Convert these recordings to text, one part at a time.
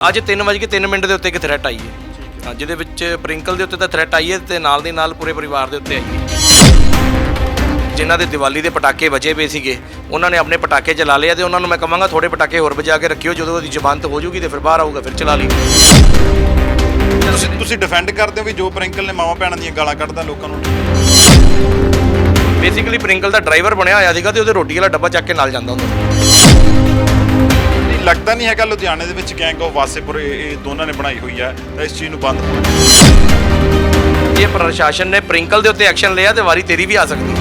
ਅੱਜ 3:03 ਮਿੰਟ ਦੇ ਉੱਤੇ ਇੱਕ ਥ੍ਰੈਟ ਆਈ ਹੈ। ਹਾਂ। ਜਿਹਦੇ ਵਿੱਚ ਪ੍ਰਿੰਕਲ ਦੇ ਉੱਤੇ ਤਾਂ ਥ੍ਰੈਟ ਆਈ ਹੈ ਤੇ ਨਾਲ ਦੀ ਨਾਲ ਪੂਰੇ ਪਰਿਵਾਰ ਦੇ ਉੱਤੇ ਆਈ ਹੈ। ਜਿਨ੍ਹਾਂ ਦੇ ਦੀਵਾਲੀ ਦੇ ਪਟਾਕੇ ਵਜੇ ਪਏ ਸੀਗੇ ਉਹਨਾਂ ਨੇ ਆਪਣੇ ਪਟਾਕੇ ਚਲਾ ਲਏ ਆ ਤੇ ਉਹਨਾਂ ਨੂੰ ਮੈਂ ਕਹਾਂਗਾ ਥੋੜੇ ਪਟਾਕੇ ਹੋਰ ਵਜਾ ਕੇ ਰੱਖਿਓ ਜਦੋਂ ਉਹਦੀ ਜ਼ਬਾਨ ਹੋ ਜਾਊਗੀ ਤੇ ਫਿਰ ਬਾਹਰ ਆਊਗਾ ਫਿਰ ਚਲਾ ਲਈ ਤੁਸੀਂ ਤੁਸੀਂ ਡਿਫੈਂਡ ਕਰਦੇ ਹੋ ਵੀ ਜੋ ਪ੍ਰਿੰਕਲ ਨੇ ਮਾਵਾਂ ਭੈਣਾਂ ਦੀਆਂ ਗਾਲਾਂ ਕੱਢਦਾ ਲੋਕਾਂ ਨੂੰ? ਬੇਸਿਕਲੀ ਪ੍ਰਿੰਕਲ ਦਾ ਡਰਾਈਵਰ ਬਣਿਆ ਹੋਇਆ ਸੀਗਾ ਤੇ ਉਹਦੇ ਰੋਟੀ ਵਾਲਾ ਡੱਬਾ ਚੱਕ ਕੇ ਨਾਲ ਜਾਂਦਾ ਹੁੰਦਾ ਲੱਗਦਾ ਨਹੀਂ ਹੈਗਾ ਲੁਧਿਆਣੇ ਦੇ ਵਿੱਚ ਗੈਂਗ ਆਫ ਵਾਸੇਪੁਰ ਇਹ ਦੋਨਾਂ ਨੇ ਬਣਾਈ ਹੋਈ ਹੈ ਤਾਂ ਇਸ ਚੀਜ਼ ਨੂੰ ਬੰਦ ਹੋਣਾ ਜੇ ਪ੍ਰਸ਼ਾਸਨ ਨੇ ਪ੍ਰਿੰਕਲ ਦੇ ਉੱਤੇ ਐਕਸ਼ਨ ਲਿਆ ਤੇ ਵਾਰੀ ਤੇਰੀ ਵੀ ਆ ਸਕਦੀ ਹੈ।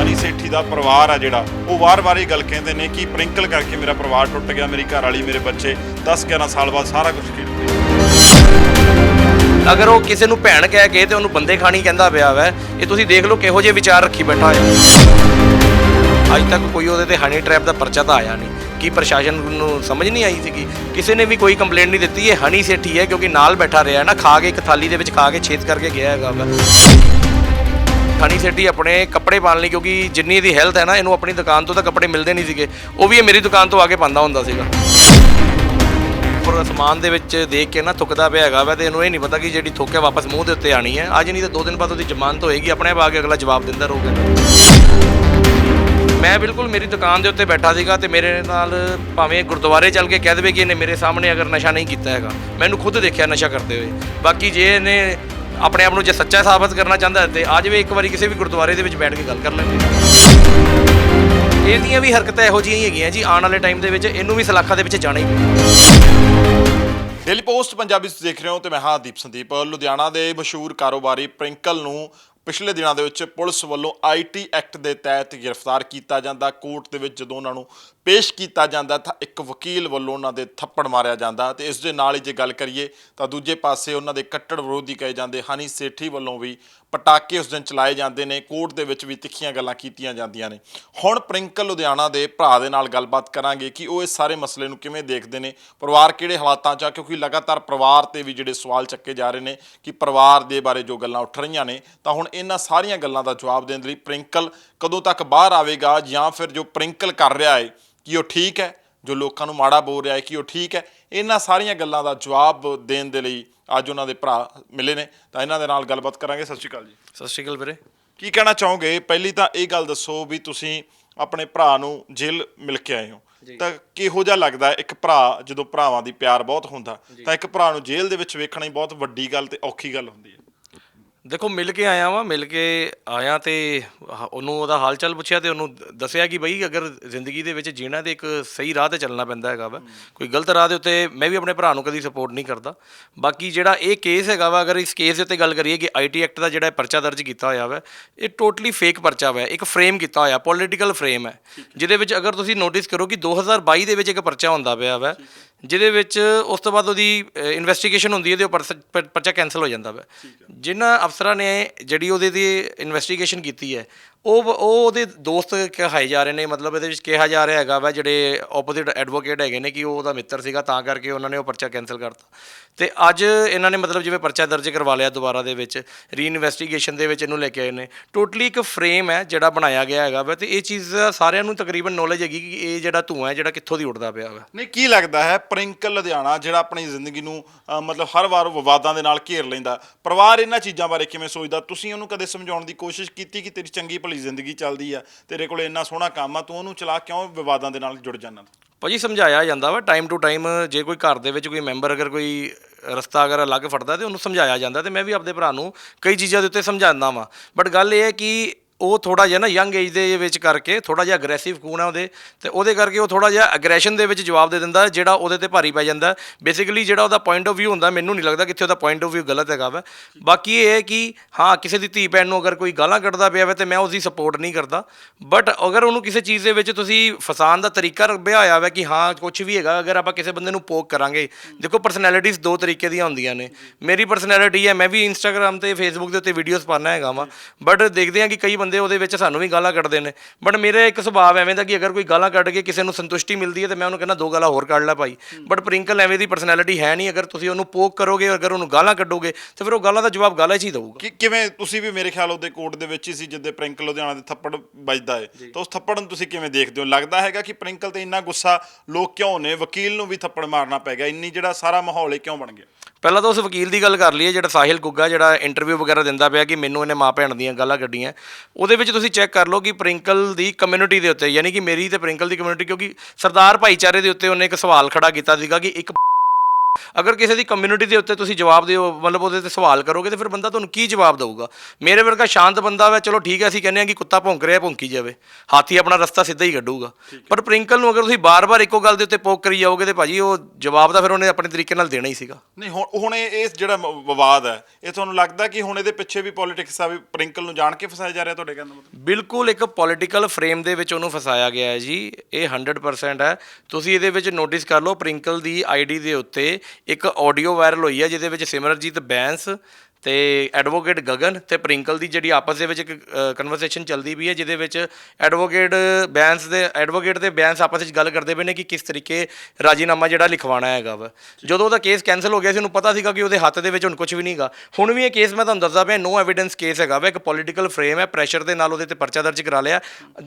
ਹਨੀ ਸੇਠੀ ਦਾ ਪਰਿਵਾਰ ਆ ਜਿਹੜਾ ਉਹ ਵਾਰ-ਵਾਰ ਇਹ ਗੱਲ ਕਹਿੰਦੇ ਨੇ ਕਿ ਪ੍ਰਿੰਕਲ ਕਰਕੇ ਮੇਰਾ ਪਰਿਵਾਰ ਟੁੱਟ ਗਿਆ ਮੇਰੀ ਘਰ ਵਾਲੀ ਮੇਰੇ ਬੱਚੇ 10 11 ਸਾਲ ਬਾਅਦ ਸਾਰਾ ਕੁਝ ਖੇਡਦੇ ਅਗਰ ਉਹ ਕਿਸੇ ਨੂੰ ਭੈਣ ਕਹਿ ਕੇ ਤੇ ਉਹਨੂੰ ਬੰਦੇ ਖਾਣੀ ਕਹਿੰਦਾ ਪਿਆ ਵੈ ਇਹ ਤੁਸੀਂ ਦੇਖ ਲਓ ਕਿਹੋ ਜਿਹੇ ਵਿਚਾਰ ਰੱਖੀ ਬੈਠਾ ਹੈ ਅੱਜ ਤੱਕ ਕੋਈ ਉਹਦੇ ਤੇ ਹਨੀ ਟ੍ਰੈਪ ਦਾ ਪਰਚਾ ਤਾਂ ਆਇਆ ਨਹੀਂ। ਕੀ ਪ੍ਰਸ਼ਾਸਨ ਨੂੰ ਸਮਝ ਨਹੀਂ ਆਈ ਸੀਗੀ ਕਿਸੇ ਨੇ ਵੀ ਕੋਈ ਕੰਪਲੇਂਟ ਨਹੀਂ ਦਿੱਤੀ, ਇਹ ਹਨੀ ਸੇਠੀ ਹੈ ਕਿਉਂਕਿ ਨਾਲ ਬੈਠਾ ਰਿਹਾ ਨਾ, ਖਾ ਕੇ ਇੱਕ ਥਾਲੀ ਦੇ ਵਿੱਚ ਖਾ ਕੇ ਛੇਦ ਕਰਕੇ ਗਿਆ ਹੈਗਾ ਵਾ ਹਨੀ ਸੇਠੀ ਆਪਣੇ ਕੱਪੜੇ ਪਾਉਣ ਲਈ ਕਿਉਂਕਿ ਜਿੰਨੀ ਇਹਦੀ ਹੈਲਥ ਹੈ ਨਾ, ਇਹਨੂੰ ਆਪਣੀ ਦੁਕਾਨ ਤੋਂ ਤਾਂ ਕੱਪੜੇ ਮਿਲਦੇ ਨਹੀਂ ਸੀਗੇ। ਉਹ ਵੀ ਇਹ ਮੇਰੀ ਦੁਕਾਨ ਤੋਂ ਆ ਕੇ ਪਾਉਂਦਾ ਹੁੰਦਾ ਸੀਗਾ। ਪਰ ਅਸਮਾਨ ਦੇ ਵਿੱਚ ਦੇਖ ਕੇ ਨਾ ਥੁੱਕਦਾ ਪਿਆ ਹੈਗਾ ਵਾ ਤੇ ਇਹਨੂੰ ਇਹ ਨਹੀਂ ਪਤਾ ਕਿ ਜਿਹੜੀ ਥੁੱਕ ਹੈ ਵਾਪਸ ਮੂੰਹ ਦੇ ਉੱਤੇ ਆਣੀ ਹੈ। ਅੱਜ ਨਹੀਂ ਤਾਂ ਦੋ ਦਿਨ ਬਾਅਦ ਉਹਦੀ ਜ਼ਮਾਨਤ ਹੋਏਗੀ, ਆਪਣੇ ਆਪ ਆ ਕੇ ਅਗਲਾ ਜਵਾਬ ਦਿੰਦਾ ਰਹੂਗਾ। ਮੈਂ ਬਿਲਕੁਲ ਮੇਰੀ ਦੁਕਾਨ ਦੇ ਉੱਤੇ ਬੈਠਾ ਸੀਗਾ ਤੇ ਮੇਰੇ ਨਾਲ ਭਾਵੇਂ ਗੁਰਦੁਆਰੇ ਚੱਲ ਕੇ ਕਹਿ ਦੇਵੇ ਕਿ ਇਹਨੇ ਮੇਰੇ ਸਾਹਮਣੇ ਅਗਰ ਨਸ਼ਾ ਨਹੀਂ ਕੀਤਾ ਹੈਗਾ। ਮੈਨੂੰ ਖੁਦ ਦੇਖਿਆ ਨਸ਼ਾ ਕਰਦੇ ਹੋਏ। ਬਾਕੀ ਜੇ ਇਹਨੇ ਆਪਣੇ ਆਪ ਨੂੰ ਜੇ ਸੱਚਾ ਸਾਬਤ ਕਰਨਾ ਚਾਹੁੰਦਾ ਹੈ ਤੇ ਆ ਜਾਵੇ ਇੱਕ ਵਾਰੀ ਕਿਸੇ ਵੀ ਗੁਰਦੁਆਰੇ ਦੇ ਵਿੱਚ ਬੈਠ ਕੇ ਗੱਲ ਕਰ ਲੈਂਦੇ। ਇਹਦੀਆਂ ਵੀ ਹਰਕਤਾਂ ਇਹੋ ਜਿਹੀਆਂ ਹੀ ਹੈਗੀਆਂ ਜੀ, ਆਉਣ ਵਾਲੇ ਟਾਈਮ ਦੇ ਵਿੱਚ ਇਹਨੂੰ ਵੀ ਸਲਾਖਾਂ ਦੇ ਵਿੱਚ ਜਾਣਾ ਹੀ ਡੇਲੀ ਪੋਸਟ ਪੰਜਾਬੀ ਤੁਸੀਂ ਦੇਖ ਰਹੇ ਹੋ ਤੇ ਮੈਂ ਹਾਂ ਦੀਪ ਸੰਦੀਪ। ਲੁਧਿਆਣਾ ਦੇ ਮਸ਼ਹੂਰ ਕਾਰੋਬਾਰੀ ਪ੍ਰਿੰਕਲ ਨੂੰ ਪਿਛਲੇ ਦਿਨਾਂ ਦੇ ਵਿੱਚ ਪੁਲਿਸ ਵੱਲੋਂ ਆਈਟੀ ਐਕਟ ਦੇ ਤਹਿਤ ਗ੍ਰਿਫਤਾਰ ਕੀਤਾ ਜਾਂਦਾ, ਕੋਰਟ ਦੇ ਵਿੱਚ ਜਦੋਂ ਉਹਨਾਂ ਨੂੰ ਪੇਸ਼ ਕੀਤਾ ਜਾਂਦਾ ਤਾਂ ਇੱਕ ਵਕੀਲ ਵੱਲੋਂ ਉਹਨਾਂ ਦੇ ਥੱਪੜ ਮਾਰਿਆ ਜਾਂਦਾ ਤੇ ਇਸ ਦੇ ਨਾਲ ਹੀ ਜੇ ਗੱਲ ਕਰੀਏ ਤਾਂ ਦੂਜੇ ਪਾਸੇ ਉਹਨਾਂ ਦੇ ਕੱਟੜ ਵਿਰੋਧੀ ਕਹੇ ਜਾਂਦੇ, ਹਨੀ ਸੇਠੀ ਵੱਲੋਂ ਵੀ ਪਟਾਕੇ ਉਸ ਦਿਨ ਚਲਾਏ ਜਾਂਦੇ ਨੇ, ਕੋਰਟ ਦੇ ਵਿੱਚ ਵੀ ਤਿੱਖੀਆਂ ਗੱਲਾਂ ਕੀਤੀਆਂ ਜਾਂਦੀਆਂ ਨੇ। ਹੁਣ ਪ੍ਰਿੰਕਲ ਲੁਧਿਆਣਾ ਦੇ ਭਰਾ ਦੇ ਨਾਲ ਗੱਲਬਾਤ ਕਰਾਂਗੇ ਕਿ ਉਹ ਇਸ ਸਾਰੇ ਮਸਲੇ ਨੂੰ ਕਿਵੇਂ ਦੇਖਦੇ ਨੇ, ਪਰਿਵਾਰ ਕਿਹੜੇ ਹਾਲਾਤਾਂ 'ਚ ਆ, ਕਿਉਂਕਿ ਲਗਾਤਾਰ ਪਰਿਵਾਰ ਤੇ ਵੀ ਜਿਹੜੇ ਸਵਾਲ ਚੱਕੇ ਜਾ ਰਹੇ ਨੇ ਕਿ ਪਰਿਵਾਰ ਦੇ ਬਾਰੇ ਜੋ ਗੱਲਾਂ ਉੱਠ ਰਹੀਆਂ ਨੇ, ਤਾਂ ਹੁਣ ਇਹਨਾਂ ਸਾਰੀਆਂ ਗੱਲਾਂ ਦਾ ਜਵਾਬ ਦੇਣ ਦੇ ਲਈ ਪ੍ਰਿੰਕਲ ਕਦੋਂ ਤੱਕ ਬਾਹਰ ਆਵੇਗਾ ਜਾਂ ਫਿਰ ਜੋ ਪ੍ਰਿੰਕਲ ਕਰ ਰਿਹਾ ਹੈ ਕਿ ਉਹ ਠੀਕ ਹੈ, ਜੋ ਲੋਕਾਂ ਨੂੰ ਮਾੜਾ ਬੋਲ ਰਿਹਾ ਹੈ ਕਿ ਉਹ ਠੀਕ ਹੈ, ਇਹਨਾਂ ਸਾਰੀਆਂ ਗੱਲਾਂ ਦਾ ਜਵਾਬ ਦੇਣ ਦੇ ਲਈ ਅੱਜ ਉਹਨਾਂ ਦੇ ਭਰਾ ਮਿਲੇ ਨੇ ਤਾਂ ਇਹਨਾਂ ਦੇ ਨਾਲ ਗੱਲਬਾਤ ਕਰਾਂਗੇ। ਸਤਿ ਸ਼੍ਰੀ ਅਕਾਲ ਜੀ। ਸਤਿ ਸ਼੍ਰੀ ਅਕਾਲ ਵੀਰੇ। ਕੀ ਕਹਿਣਾ ਚਾਹੋਗੇ? ਪਹਿਲੀ ਤਾਂ ਇਹ ਗੱਲ ਦੱਸੋ ਵੀ ਤੁਸੀਂ ਆਪਣੇ ਭਰਾ ਨੂੰ ਜੇਲ੍ਹ ਮਿਲ ਕੇ ਆਏ ਹੋ। ਤਾਂ ਕਿਹੋ ਜਿਹਾ ਲੱਗਦਾ ਇੱਕ ਭਰਾ ਜਦੋਂ ਭਰਾਵਾਂ ਦੀ ਪਿਆਰ ਬਹੁਤ ਹੁੰਦਾ ਤਾਂ ਇੱਕ ਭਰਾ ਨੂੰ ਜੇਲ੍ਹ ਦੇ ਵਿੱਚ ਵੇਖਣਾ ਹੀ ਬਹੁਤ ਵੱਡੀ ਗੱਲ ਤੇ ਔਖੀ ਗੱਲ ਹੁੰਦੀ ਹੈ। ਦੇਖੋ ਮਿਲ ਕੇ ਆਇਆ ਵਾਂ ਮਿਲ ਕੇ ਆਇਆ ਤੇ ਹ- ਉਹਨੂੰ ਉਹਦਾ ਹਾਲ ਚਾਲ ਪੁੱਛਿਆ ਤੇ ਉਹਨੂੰ ਦੱਸਿਆ ਕਿ ਬਈ ਅਗਰ ਜ਼ਿੰਦਗੀ ਦੇ ਵਿੱਚ ਜੀਣਾ ਤੇ ਇੱਕ ਸਹੀ ਰਾਹ ਤੇ ਚੱਲਣਾ ਪੈਂਦਾ ਹੈਗਾ ਵਾ ਕੋਈ ਗਲਤ ਰਾਹ ਦੇ ਉੱਤੇ ਮੈਂ ਵੀ ਆਪਣੇ ਭਰਾ ਨੂੰ ਕਦੀ ਸਪੋਰਟ ਨਹੀਂ ਕਰਦਾ। ਬਾਕੀ ਜਿਹੜਾ ਇਹ ਕੇਸ ਹੈਗਾ ਵਾ ਅਗਰ ਇਸ ਕੇਸ ਦੇ ਉੱਤੇ ਗੱਲ ਕਰੀਏ ਕਿ ਆਈਟੀ ਐਕਟ ਦਾ ਜਿਹੜਾ ਇਹ ਪਰਚਾ ਦਰਜ ਕੀਤਾ ਹੋਇਆ ਵਾ ਇਹ ਟੋਟਲੀ ਫੇਕ ਪਰਚਾ ਵਾ ਇੱਕ ਫਰੇਮ ਕੀਤਾ ਹੋਇਆ ਪੋਲੀਟੀਕਲ ਫਰੇਮ ਹੈ। ਜਿਹਦੇ ਵਿੱਚ ਅਗਰ ਤੁਸੀਂ ਨੋਟਿਸ ਕਰੋ ਕਿ 2022 ਦੇ ਵਿੱਚ ਇੱਕ ਪਰਚਾ ਹੁੰਦਾ ਪਿਆ ਵਾ ਜਿਹਦੇ ਵਿੱਚ ਉਸ ਤੋਂ ਬਾਅਦ ਉਹਦੀ ਇਨਵੈਸਟੀਗੇਸ਼ਨ ਹੁੰਦੀ ਹੈ ਤੇ ਉਹ ਪਰਸ- ਪਰ- ਪਰਚਾ ਕੈਨਸਲ ਹੋ ਜਾਂਦਾ ਵਾ। ਜਿਨ੍ਹਾਂ ਅਫਸਰਾਂ ਨੇ ਜਿਹੜੀ ਉਹਦੇ ਦੀ ਇਨਵੈਸਟੀਗੇਸ਼ਨ ਕੀਤੀ ਹੈ ਉਹ ਉਹ ਉਹਦੇ ਦੋਸਤ ਕਹਾਏ ਜਾ ਰਹੇ ਨੇ ਮਤਲਬ ਇਹਦੇ ਵਿੱਚ ਕਿਹਾ ਜਾ ਰਿਹਾ ਹੈਗਾ ਵਾ ਜਿਹੜੇ ਆਪੋਜ਼ਿਟ ਐਡਵੋਕੇਟ ਹੈਗੇ ਨੇ ਕਿ ਉਹ ਉਹਦਾ ਮਿੱਤਰ ਸੀਗਾ ਤਾਂ ਕਰਕੇ ਉਹਨਾਂ ਨੇ ਉਹ ਪਰਚਾ ਕੈਨਸਲ ਕਰਤਾ। ਤੇ ਅੱਜ ਇਹਨਾਂ ਨੇ ਮਤਲਬ ਜਿਵੇਂ ਪਰਚਾ ਦਰਜ ਕਰਵਾ ਲਿਆ ਦੁਬਾਰਾ ਦੇ ਵਿੱਚ ਰੀ ਇਨਵੈਸਟੀਗੇਸ਼ਨ ਦੇ ਵਿੱਚ ਇਹਨੂੰ ਲੈ ਕੇ ਆਏ ਨੇ। ਟੋਟਲੀ ਇੱਕ ਫਰੇਮ ਹੈ ਜਿਹੜਾ ਬਣਾਇਆ ਗਿਆ ਹੈਗਾ ਵਾ ਤੇ ਇਹ ਚੀਜ਼ ਸਾਰਿਆਂ ਨੂੰ ਤਕਰੀਬਨ ਨੌਲੇਜ ਹੈਗੀ ਕਿ ਇਹ ਜਿਹੜਾ ਧੂਆਂ ਹੈ ਜਿਹੜਾ ਕਿੱਥੋਂ ਦੀ ਉੱਡਦਾ ਪਿਆ ਵਾ। ਨਹੀਂ ਕੀ ਲੱਗਦਾ ਹੈ ਪ੍ਰਿੰਕਲ ਲੁਧਿਆਣਾ ਜਿਹੜਾ ਆਪਣੀ ਜ਼ਿੰਦਗੀ ਨੂੰ ਅਹ, ਮਤਲਬ ਹਰ ਵਾਰ ਵਿਵਾਦਾਂ ਦੇ ਨਾਲ ਘੇਰ ਲੈਂਦਾ ਪਰਿਵਾਰ ਇਹਨਾਂ ਚੀਜ਼ਾਂ ਬਾਰੇ ਕਿਵੇਂ ਸੋਚਦਾ? ਤੁਸੀਂ ਉਹਨੂੰ ਕਦੇ ਸਮਝਾਉਣ ਦੀ ਕੋਸ਼ਿਸ਼ ਕੀਤੀ ਕਿ ਤੇਰੀ ਚੰਗੀ ਭਲੀ ਭਲੀ ਜ਼ਿੰਦਗੀ ਚੱਲਦੀ ਆ। ਤੇਰੇ ਕੋਲ ਇੰਨਾ ਸੋਹਣਾ ਕੰਮ ਆ, ਤੂੰ ਉਹਨੂੰ ਚਲਾ ਕਿਉਂ ਵਿਵਾਦਾਂ ਦੇ ਨਾਲ ਜੁੜ ਜਾਂਦਾ? ਭਾਜੀ, ਸਮਝਾਇਆ ਜਾਂਦਾ ਵਾ ਟਾਈਮ ਟੂ ਟਾਈਮ ਜੇ ਕੋਈ ਘਰ ਦੇ ਵਿੱਚ ਕੋਈ ਮੈਂਬਰ ਅਗਰ ਕੋਈ ਰਸਤਾ ਅਗਰ ਅਲੱਗ ਫੜਦਾ ਤੇ ਉਹਨੂੰ ਸਮਝਾਇਆ ਜਾਂਦਾ ਤੇ ਮੈਂ ਵੀ ਆਪਦੇ ਭਰਾ ਨੂੰ ਕਈ ਚੀਜ਼ਾਂ ਦੇ ਉੱਤੇ ਸਮਝਾਉਂਦਾ ਵਾਂ। ਬਟ ਗੱਲ ਇਹ ਹੈ ਕਿ ਉਹ ਥੋੜਾ ਜਿਹਾ ਨਾ ਯੰਗ ਏਜ ਦੇ ਵਿੱਚ ਕਰਕੇ ਥੋੜਾ ਜਿਹਾ ਅਗਰੈਸਿਵ ਖੂਨ ਆ ਉਹਦੇ, ਤੇ ਉਹਦੇ ਕਰਕੇ ਉਹ ਥੋੜਾ ਜਿਹਾ ਅਗਰੈਸ਼ਨ ਦੇ ਵਿੱਚ ਜਵਾਬ ਦੇ ਦਿੰਦਾ, ਜਿਹੜਾ ਉਹਦੇ ਤੇ ਭਾਰੀ ਪੈ ਜਾਂਦਾ। ਬੇਸਿਕਲੀ ਜਿਹੜਾ ਉਹਦਾ ਪੁਆਇੰਟ ਆਫ View ਹੁੰਦਾ, ਮੈਨੂੰ ਨਹੀਂ ਲੱਗਦਾ ਕਿੱਥੇ ਉਹਦਾ ਪੁਆਇੰਟ ਆਫ View ਗਲਤ ਹੈਗਾ ਵਾ। ਬਾਕੀ ਇਹ ਹੈ ਕਿ ਹਾਂ, ਕਿਸੇ ਦੀ ਧੀ ਭੈਣ ਨੂੰ ਅਗਰ ਕੋਈ ਗਾਲਾਂ ਕੱਢਦਾ ਪਿਆ ਵਾ, ਤੇ ਮੈਂ ਉਹਦੀ ਸਪੋਰਟ ਨਹੀਂ ਕਰਦਾ। ਬਟ ਅਗਰ ਉਹਨੂੰ ਕਿਸੇ ਚੀਜ਼ ਦੇ ਵਿੱਚ ਤੁਸੀਂ ਫਸਾਉਣ ਦਾ ਤਰੀਕਾ ਰੱਖਿਆ ਹੋਇਆ ਵਾ ਕਿ ਹਾਂ ਕੁਝ ਵੀ ਹੈਗਾ, ਅਗਰ ਆਪਾਂ ਕਿਸੇ ਬੰਦੇ ਨੂੰ ਪੋਕ ਕਰਾਂਗੇ, ਦੇਖੋ ਪਰਸਨੈਲਿਟੀਜ਼ ਦੋ ਤਰੀਕੇ ਦੀਆਂ ਹੁੰਦੀਆਂ ਨੇ। ਮੇਰੀ ਪਰਸਨੈਲਿਟੀ ਹੈ, ਮੈਂ ਵੀ ਇੰਸਟਾਗ੍ਰam ਤੇ ਫੇਸਬੁੱਕ ਦੇ ਉੱਤੇ ਵੀਡੀਓਜ਼ ਪਾਣਾ ਹੈਗਾ ਵਾ। ਬਟ ਦੇਖਦੇ ਹਾਂ ਕਿ ਕਈ ਬੰਦੇ ਉਹਦੇ ਵਿੱਚ ਸਾਨੂੰ ਵੀ ਗਾਲਾਂ ਕੱਢਦੇ ਨੇ। ਬਟ ਮੇਰਾ ਇੱਕ ਸੁਭਾਅ ਐਵੇਂ ਦਾ ਕਿ ਅਗਰ ਕੋਈ ਗਾਲਾਂ ਕੱਢ ਕੇ ਕਿਸੇ ਨੂੰ ਸੰਤੁਸ਼ਟੀ ਮਿਲਦੀ ਹੈ ਤੇ ਮੈਂ ਉਹਨੂੰ ਕਹਿੰਦਾ ਦੋ ਗਾਲਾਂ ਹੋਰ ਕੱਢ ਲੈ ਭਾਈ। ਬਟ ਪ੍ਰਿੰਕਲ ਐਵੇਂ ਦੀ ਪਰਸਨੈਲਿਟੀ ਹੈ ਨਹੀਂ। ਅਗਰ ਤੁਸੀਂ ਉਹਨੂੰ ਪੋਕ ਕਰੋਗੇ ਅਗਰ ਉਹਨੂੰ ਗਾਲਾਂ ਕੱਢੋਗੇ ਤੇ ਫਿਰ ਉਹ ਗਾਲਾਂ ਦਾ ਜਵਾਬ ਗਾਲਾਂ 'ਚ ਹੀ ਦਊਗਾ। ਕਿ ਕਿਵੇਂ ਤੁਸੀਂ ਵੀ ਮੇਰੇ ਖਿਆਲ ਉਹਦੇ ਕੋਰਟ ਦੇ ਵਿੱਚ ਹੀ ਸੀ ਜਿੱਦੇ ਪ੍ਰਿੰਕਲ ਲੁਧਿਆਣਾ ਦੇ ਥੱਪੜ ਵੱਜਦਾ ਹੈ ਤਾਂ ਉਸ ਥੱਪੜ ਨੂੰ ਤੁਸੀਂ ਕਿਵੇਂ ਦੇਖਦੇ ਹੋ? ਲੱਗਦਾ ਹੈਗਾ ਕਿ ਪ੍ਰਿੰਕਲ ਤੇ ਇੰਨਾ ਗੁੱਸਾ ਲੋਕ ਕਿਉਂ ਨੇ? ਵਕੀਲ ਨੂੰ ਵੀ ਥੱਪੜ ਮਾਰਨਾ ਪੈ ਗਿਆ। ਇੰਨੀ ਜਿਹੜਾ ਸਾਰਾ ਮਾਹੌਲ ਕਿਉਂ ਬਣ ਗਿਆ? ਪਹਿਲਾਂ ਤਾਂ ਉਸ ਵਕੀਲ ਦੀ ਗੱਲ ਕਰ ਲਈਏ, ਜਿਹੜਾ ਸਾਹਿਲ ਗੁੱਗਾ ਜਿਹੜਾ ਇੰਟਰਵਿਊ ਵਗੈਰਾ ਦਿੰਦਾ ਪਿਆ ਕਿ ਮੈਨੂੰ ਇਹਨੇ ਮਾਂ ਭੈਣ ਦੀਆਂ ਗੱਲਾਂ ਕੱਢੀਆਂ। ਉਹਦੇ ਵਿੱਚ ਤੁਸੀਂ ਚੈੱਕ ਕਰ ਲਓ ਕਿ ਪ੍ਰਿੰਕਲ ਦੀ ਕਮਿਊਨਿਟੀ ਦੇ ਉੱਤੇ, ਯਾਨੀ ਕਿ ਮੇਰੀ ਤੇ ਪ੍ਰਿੰਕਲ ਦੀ ਕਮਿਊਨਿਟੀ ਕਿਉਂਕਿ ਸਰਦਾਰ ਭਾਈਚਾਰੇ ਦੇ ਉੱਤੇ ਉਹਨੇ ਇੱਕ ਸਵਾਲ ਖੜਾ ਕੀਤਾ ਸੀਗਾ ਕਿ ਇੱਕ ਅਗਰ ਕਿਸੇ ਦੀ ਕਮਿਊਨਿਟੀ ਦੇ ਉੱਤੇ ਤੁਸੀਂ ਜਵਾਬ ਦਿਓ ਮਤਲਬ ਉਹਦੇ ਤੇ ਸਵਾਲ ਕਰੋਗੇ ਤੇ ਫਿਰ ਬੰਦਾ ਤੁਹਾਨੂੰ ਕੀ ਜਵਾਬ ਦਊਗਾ? ਮੇਰੇ ਵਰਗਾ ਸ਼ਾਂਤ ਬੰਦਾ ਵਾ ਚਲੋ ਠੀਕ ਹੈ ਅਸੀਂ ਕਹਿੰਦੇ ਆ ਕਿ ਕੁੱਤਾ ਭੌਂਕ ਰਿਹਾ ਭੌਂਕੀ ਜਾਵੇ। ਹਾਥੀ ਆਪਣਾ ਰਸਤਾ ਸਿੱਧਾ ਹੀ ਕੱਢੂਗਾ। ਪਰ ਪ੍ਰਿੰਕਲ ਨੂੰ ਅਗਰ ਤੁਸੀਂ ਬਾਰ-ਬਾਰ ਇੱਕੋ ਗੱਲ ਦੇ ਉੱਤੇ ਪੋਕ ਕਰੀ ਜਾਓਗੇ ਤੇ ਭਾਜੀ ਉਹ ਜਵਾਬ ਤਾਂ ਫਿਰ ਉਹਨੇ ਆਪਣੇ ਤਰੀਕੇ ਨਾਲ ਦੇਣਾ ਹੀ ਸੀਗਾ। ਨਹੀਂ ਹੁਣ ਹੁਣ ਇਹ ਜਿਹੜਾ ਵਿਵਾਦ ਹੈ ਇਹ ਤੁਹਾਨੂੰ ਲੱਗਦਾ ਕਿ ਹੁਣ ਇਹਦੇ ਪਿੱਛੇ ਵੀ ਪੋਲਿਟਿਕਸ ਆ ਵੀ ਪ੍ਰਿੰਕਲ ਨੂੰ ਜਾਣ ਕੇ ਫਸਾਇਆ ਜਾ ਰਿਹਾ ਤੁਹਾਡੇ ਕਹਿਣ ਦਾ ਮਤਲਬ? ਬਿਲਕੁਲ ਇੱਕ ਪੋਲਿਟੀਕਲ ਫਰੇਮ ਦੇ ਵਿੱਚ ਉਹਨੂੰ ਫਸਾਇਆ ਗਿਆ ਹੈ ਜੀ। ਇਹ 100% ਹੈ। ਤੁਸੀਂ ਇਹਦੇ ਵਿੱਚ ਨੋਟਿਸ ਕਰ ਲਓ ਪ੍ਰਿੰਕਲ ਦੀ ਆਈਡੀ ਦੇ ਉੱਤੇ ਇੱਕ ਆਡੀਓ ਵਾਇਰਲ ਹੋਈ ਹੈ ਜਿਹਦੇ ਵਿੱਚ ਸਿਮਰਜੀਤ ਬੈਂਸ ਤੇ ਐਡਵੋਕੇਟ ਗਗਨ ਤੇ ਪ੍ਰਿੰਕਲ ਦੀ ਜਿਹੜੀ ਆਪਸ ਦੇ ਵਿੱਚ ਇੱਕ ਕਨਵਰਸੇਸ਼ਨ ਚੱਲਦੀ ਵੀ ਹੈ ਜਿਹਦੇ ਵਿੱਚ ਐਡਵੋਕੇਟ ਬੈਂਸ ਦੇ ਐਡਵੋਕੇਟ ਤੇ ਬੈਂਸ ਆਪਸ ਵਿੱਚ ਗੱਲ ਕਰਦੇ ਪਏ ਨੇ ਕਿ ਕਿਸ ਤਰੀਕੇ ਰਾਜੀਨਾਮਾ ਜਿਹੜਾ ਲਿਖਵਾਉਣਾ ਹੈਗਾ ਵਾ। ਜਦੋਂ ਉਹਦਾ ਕੇਸ ਕੈਨਸਲ ਹੋ ਗਿਆ ਸੀ, ਉਹਨੂੰ ਪਤਾ ਸੀਗਾ ਕਿ ਉਹਦੇ ਹੱਥ ਦੇ ਵਿੱਚ ਹੁਣ ਕੁਝ ਵੀ ਨਹੀਂਗਾ। ਹੁਣ ਵੀ ਇਹ ਕੇਸ ਮੈਂ ਤੁਹਾਨੂੰ ਦੱਸਦਾ ਪਿਆ ਨੋ ਐਵੀਡੈਂਸ ਕੇਸ ਹੈਗਾ ਵਾ, ਇੱਕ ਪੋਲੀਟੀਕਲ ਫਰੇਮ ਹੈ ਪ੍ਰੈਸ਼ਰ ਦੇ ਨਾਲ ਉਹਦੇ ਤੇ ਪਰਚਾ ਦਰਜ ਕਰਾ ਲਿਆ।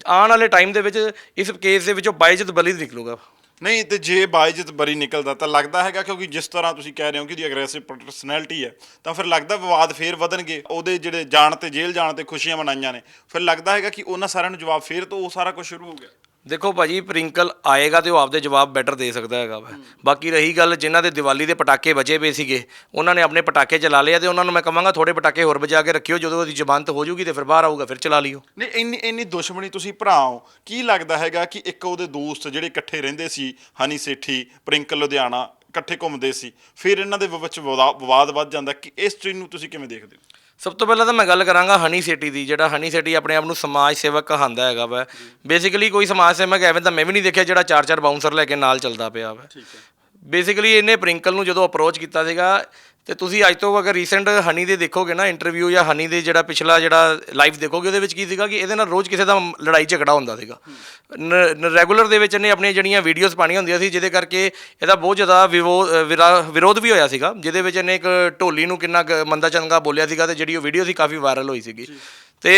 ਆਉਣ ਵਾਲੇ ਟਾਈਮ ਦੇ ਵਿੱਚ ਇਸ ਕੇਸ ਦੇ ਵਿੱਚੋਂ ਬਾਈਜਤ ਬਲੀ ਨਿਕਲੂਗਾ ਨਹੀਂ, ਤੇ ਜੇ ਬਾਈਜਤ ਬਰੀ ਨਿਕਲਦਾ, ਤਾਂ ਲੱਗਦਾ ਹੈਗਾ ਕਿਉਂਕਿ ਜਿਸ ਤਰ੍ਹਾਂ ਤੁਸੀਂ ਕਹਿ ਰਹੇ ਹੋ ਕਿ ਦੀ ਅਗਰੈਸਿਵ ਪਰਸਨੈਲਿਟੀ ਹੈ, ਤਾਂ ਫਿਰ ਲੱਗਦਾ ਵਿਵਾਦ ਫੇਰ ਵਧਣਗੇ, ਉਹਦੇ ਜਿਹੜੇ ਜਾਣ ਤੇ ਜੇਲ੍ਹ ਜਾਣ ਤੇ ਖੁਸ਼ੀਆਂ ਮਨਾਈਆਂ ਨੇ, ਫਿਰ ਲੱਗਦਾ ਹੈਗਾ ਕਿ ਉਹਨਾਂ ਸਾਰਿਆਂ ਨੂੰ ਜਵਾਬ ਫੇਰ ਤੋਂ ਉਹ ਸਾਰਾ ਕੁਝ ਸ਼ੁਰੂ ਹੋ ਗਿਆ। ਦੇਖੋ ਭਾਜੀ, ਪ੍ਰਿੰਕਲ ਆਏਗਾ ਤੇ ਉਹ ਆਪਦੇ ਜਵਾਬ ਬੈਟਰ ਦੇ ਸਕਦਾ ਹੈਗਾ ਵਾ। ਬਾਕੀ ਰਹੀ ਗੱਲ, ਜਿਨ੍ਹਾਂ ਦੇ ਦੀਵਾਲੀ ਦੇ ਪਟਾਕੇ ਬਚੇ ਪਏ ਸੀਗੇ, ਉਹਨਾਂ ਨੇ ਆਪਣੇ ਪਟਾਕੇ ਚਲਾ ਲਿਆ ਤੇ ਉਹਨਾਂ ਨੂੰ ਮੈਂ ਕਹਾਂਗਾ ਥੋੜੇ ਪਟਾਕੇ ਹੋਰ ਬਚਾ ਕੇ ਰੱਖਿਓ, ਜਦੋਂ ਉਹਦੀ ਜ਼ਮਾਨਤ ਹੋ ਜਾਊਗੀ ਤੇ ਫਿਰ ਬਾਹਰ ਆਊਗਾ, ਫਿਰ ਚਲਾ ਲਿਓ। ਨਹੀਂ, ਇੰਨੀ ਇੰਨੀ ਦੁਸ਼ਮਣੀ ਤੁਸੀਂ ਭਰਾ ਹੋ। ਕੀ ਲੱਗਦਾ ਹੈਗਾ ਕਿ ਇੱਕ ਉਹਦੇ ਦੋਸਤ ਜਿਹੜੇ ਇਕੱਠੇ ਰਹਿੰਦੇ ਸੀ, ਹਨੀ ਸੇਠੀ, ਪ੍ਰਿੰਕਲ ਲੁਧਿਆਣਾ, ਇਕੱਠੇ ਘੁੰਮਦੇ ਸੀ, ਫਿਰ ਇਹਨਾਂ ਦੇ ਵਿੱਚ ਵਿਵਾ- ਵਿਵਾਦ ਵੱਧ ਜਾਂਦਾ, ਕਿ ਇਸ ਚੀਜ਼ ਨੂੰ ਤੁਸੀਂ ਕਿਵੇਂ ਦੇਖਦੇ ਹੋ? ਸਭ ਤੋਂ ਪਹਿਲਾਂ ਤਾਂ ਮੈਂ ਗੱਲ ਕਰਾਂਗਾ ਹਨੀ ਸੇਠੀ ਦੀ ਜਿਹੜਾ ਹਨੀ ਸੇਠੀ ਆਪਣੇ ਆਪ ਨੂੰ ਸਮਾਜ ਸੇਵਕ ਕਹਾਂਦਾ ਹੈਗਾ ਵਾ। ਬੇਸਿਕਲੀ ਕੋਈ ਸਮਾਜ ਸੇਵਕ ਐਵੇਂ ਤਾਂ ਮੈਂ ਵੀ ਨਹੀਂ ਦੇਖਿਆ ਜਿਹੜਾ ਚਾਰ ਚਾਰ ਬਾਉਂਸਰ ਲੈ ਕੇ ਨਾਲ ਚੱਲਦਾ ਪਿਆ ਵਾ। ਠੀਕ ਹੈ। ਬੇਸਿਕਲੀ ਇਹਨੇ ਪ੍ਰਿੰਕਲ ਨੂੰ ਜਦੋਂ ਅਪਰੋਚ ਕੀਤਾ ਸੀਗਾ ਤੇ ਤੁਸੀਂ ਅੱਜ ਤੋਂ ਅਗਰ ਰੀਸੈਂਟ ਹਨੀ ਦੇ ਦੇਖੋਗੇ ਨਾ ਇੰਟਰਵਿਊ ਜਾਂ ਹਨੀ ਦੇ ਜਿਹੜਾ ਪਿਛਲਾ ਜਿਹੜਾ ਲਾਈਵ ਦੇਖੋਗੇ, ਉਹਦੇ ਵਿੱਚ ਕੀ ਸੀਗਾ ਕਿ ਇਹਦੇ ਨਾਲ ਰੋਜ਼ ਕਿਸੇ ਦਾ ਲੜਾਈ ਝਗੜਾ ਹੁੰਦਾ ਸੀਗਾ। ਰੈਗੂਲਰ ਦੇ ਵਿੱਚ ਇਹਨੇ ਆਪਣੀਆਂ ਜਿਹੜੀਆਂ ਵੀਡੀਓਜ਼ ਪਾਣੀਆਂ ਹੁੰਦੀਆਂ ਸੀ, ਜਿਹਦੇ ਕਰਕੇ ਇਹਦਾ ਬਹੁਤ ਜ਼ਿਆਦਾ ਵਿਵੋ- ਵਿਰਾ- ਵਿਰੋਧ ਵੀ ਹੋਇਆ ਸੀਗਾ, ਜਿਹਦੇ ਵਿੱਚ ਇਹਨੇ ਇੱਕ ਢੋਲੀ ਨੂੰ ਕਿੰਨਾ ਕੁ ਮੰਦਾ ਚੰਗਾ ਬੋਲਿਆ ਸੀਗਾ ਤੇ ਜਿਹੜੀ ਉਹ ਵੀਡੀਓ ਸੀ ਕਾਫੀ ਵਾਇਰਲ ਹੋਈ ਸੀਗੀ। ਤੇ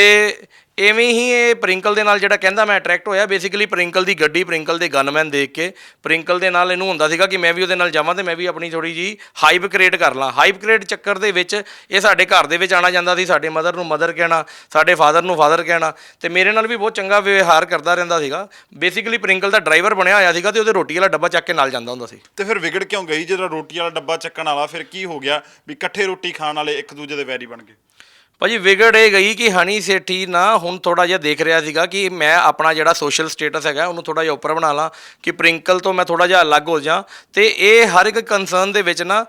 ਐਵੇਂ ਹੀ ਇਹ ਪ੍ਰਿੰਕਲ ਦੇ ਨਾਲ ਜਿਹੜਾ ਕਹਿੰਦਾ ਮੈਂ ਅਟਰੈਕਟ ਹੋਇਆ ਬੇਸਿਕਲੀ ਪ੍ਰਿੰਕਲ ਦੀ ਗੱਡੀ ਪ੍ਰਿੰਕਲ ਦੇ ਗਨਮੈਨ ਦੇਖ ਕੇ ਪ੍ਰਿੰਕਲ ਦੇ ਨਾਲ ਇਹਨੂੰ ਹੁੰਦਾ ਸੀਗਾ ਕਿ ਮੈਂ ਵੀ ਉਹਦੇ ਨਾਲ ਜਾਵਾਂ ਤੇ ਮੈਂ ਵੀ ਆਪਣੀ ਥੋੜੀ ਜੀ ਹਾਈਪ ਕ੍ਰੀਏਟ ਕਰ ਲਾਂ। ਹਾਈਪ ਕ੍ਰੀਏਟ ਚੱਕਰ ਦੇ ਵਿੱਚ ਇਹ ਸਾਡੇ ਘਰ ਦੇ ਵਿੱਚ ਆਣਾ ਜਾਂਦਾ ਸੀ, ਸਾਡੇ ਮਦਰ ਨੂੰ ਮਦਰ ਕਹਿਣਾ, ਸਾਡੇ ਫਾਦਰ ਨੂੰ ਫਾਦਰ ਕਹਿਣਾ ਤੇ ਮੇਰੇ ਨਾਲ ਵੀ ਬਹੁਤ ਚੰਗਾ ਵਿਵਹਾਰ ਕਰਦਾ ਰਹਿੰਦਾ ਸੀਗਾ। ਬੇਸਿਕਲੀ ਪ੍ਰਿੰਕਲ ਦਾ ਡਰਾਈਵਰ ਬਣਿਆ ਹੋਇਆ ਸੀਗਾ ਤੇ ਉਹਦੇ ਰੋਟੀ ਵਾਲਾ ਡੱਬਾ ਚੱਕ ਕੇ ਨਾਲ ਜਾਂਦਾ ਹੁੰਦਾ ਸੀ। ਤੇ ਫਿਰ ਵਿਗੜ ਕਿਉਂ ਗਈ? ਜਦੋਂ ਰੋਟੀ ਵਾਲਾ ਡੱਬਾ ਚੱਕਣ ਵਾਲਾ, ਫਿਰ ਕੀ ਹੋ ਗਿਆ ਵੀ ਇਕੱਠੇ ਰੋਟੀ ਖਾਣ ਵਾਲੇ ਇੱਕ ਦੂਜੇ ਦੇ ਵੈਰੀ ਬਣ ਗਏ? ਭਾਜੀ ਵਿਗੜ ਇਹ ਗਈ ਕਿ ਹਨੀ ਸੇਠੀ ਨਾ ਹੁਣ ਥੋੜਾ ਜਿਹਾ ਦੇਖ ਰਿਹਾ ਸੀਗਾ ਕਿ ਮੈਂ ਆਪਣਾ ਜਿਹੜਾ ਸੋਸ਼ਲ ਸਟੇਟਸ ਹੈਗਾ, ਉਹਨੂੰ ਥੋੜਾ ਜਿਹਾ ਉੱਪਰ ਬਣਾ ਲਾਂ ਕਿ ਪ੍ਰਿੰਕਲ ਤੋਂ ਮੈਂ ਥੋੜਾ ਜਿਹਾ ਅਲੱਗ ਹੋ ਜਾ ਤੇ ਇਹ ਹਰ ਇੱਕ ਕੰਸਰਨ ਦੇ ਵਿੱਚ ਨਾ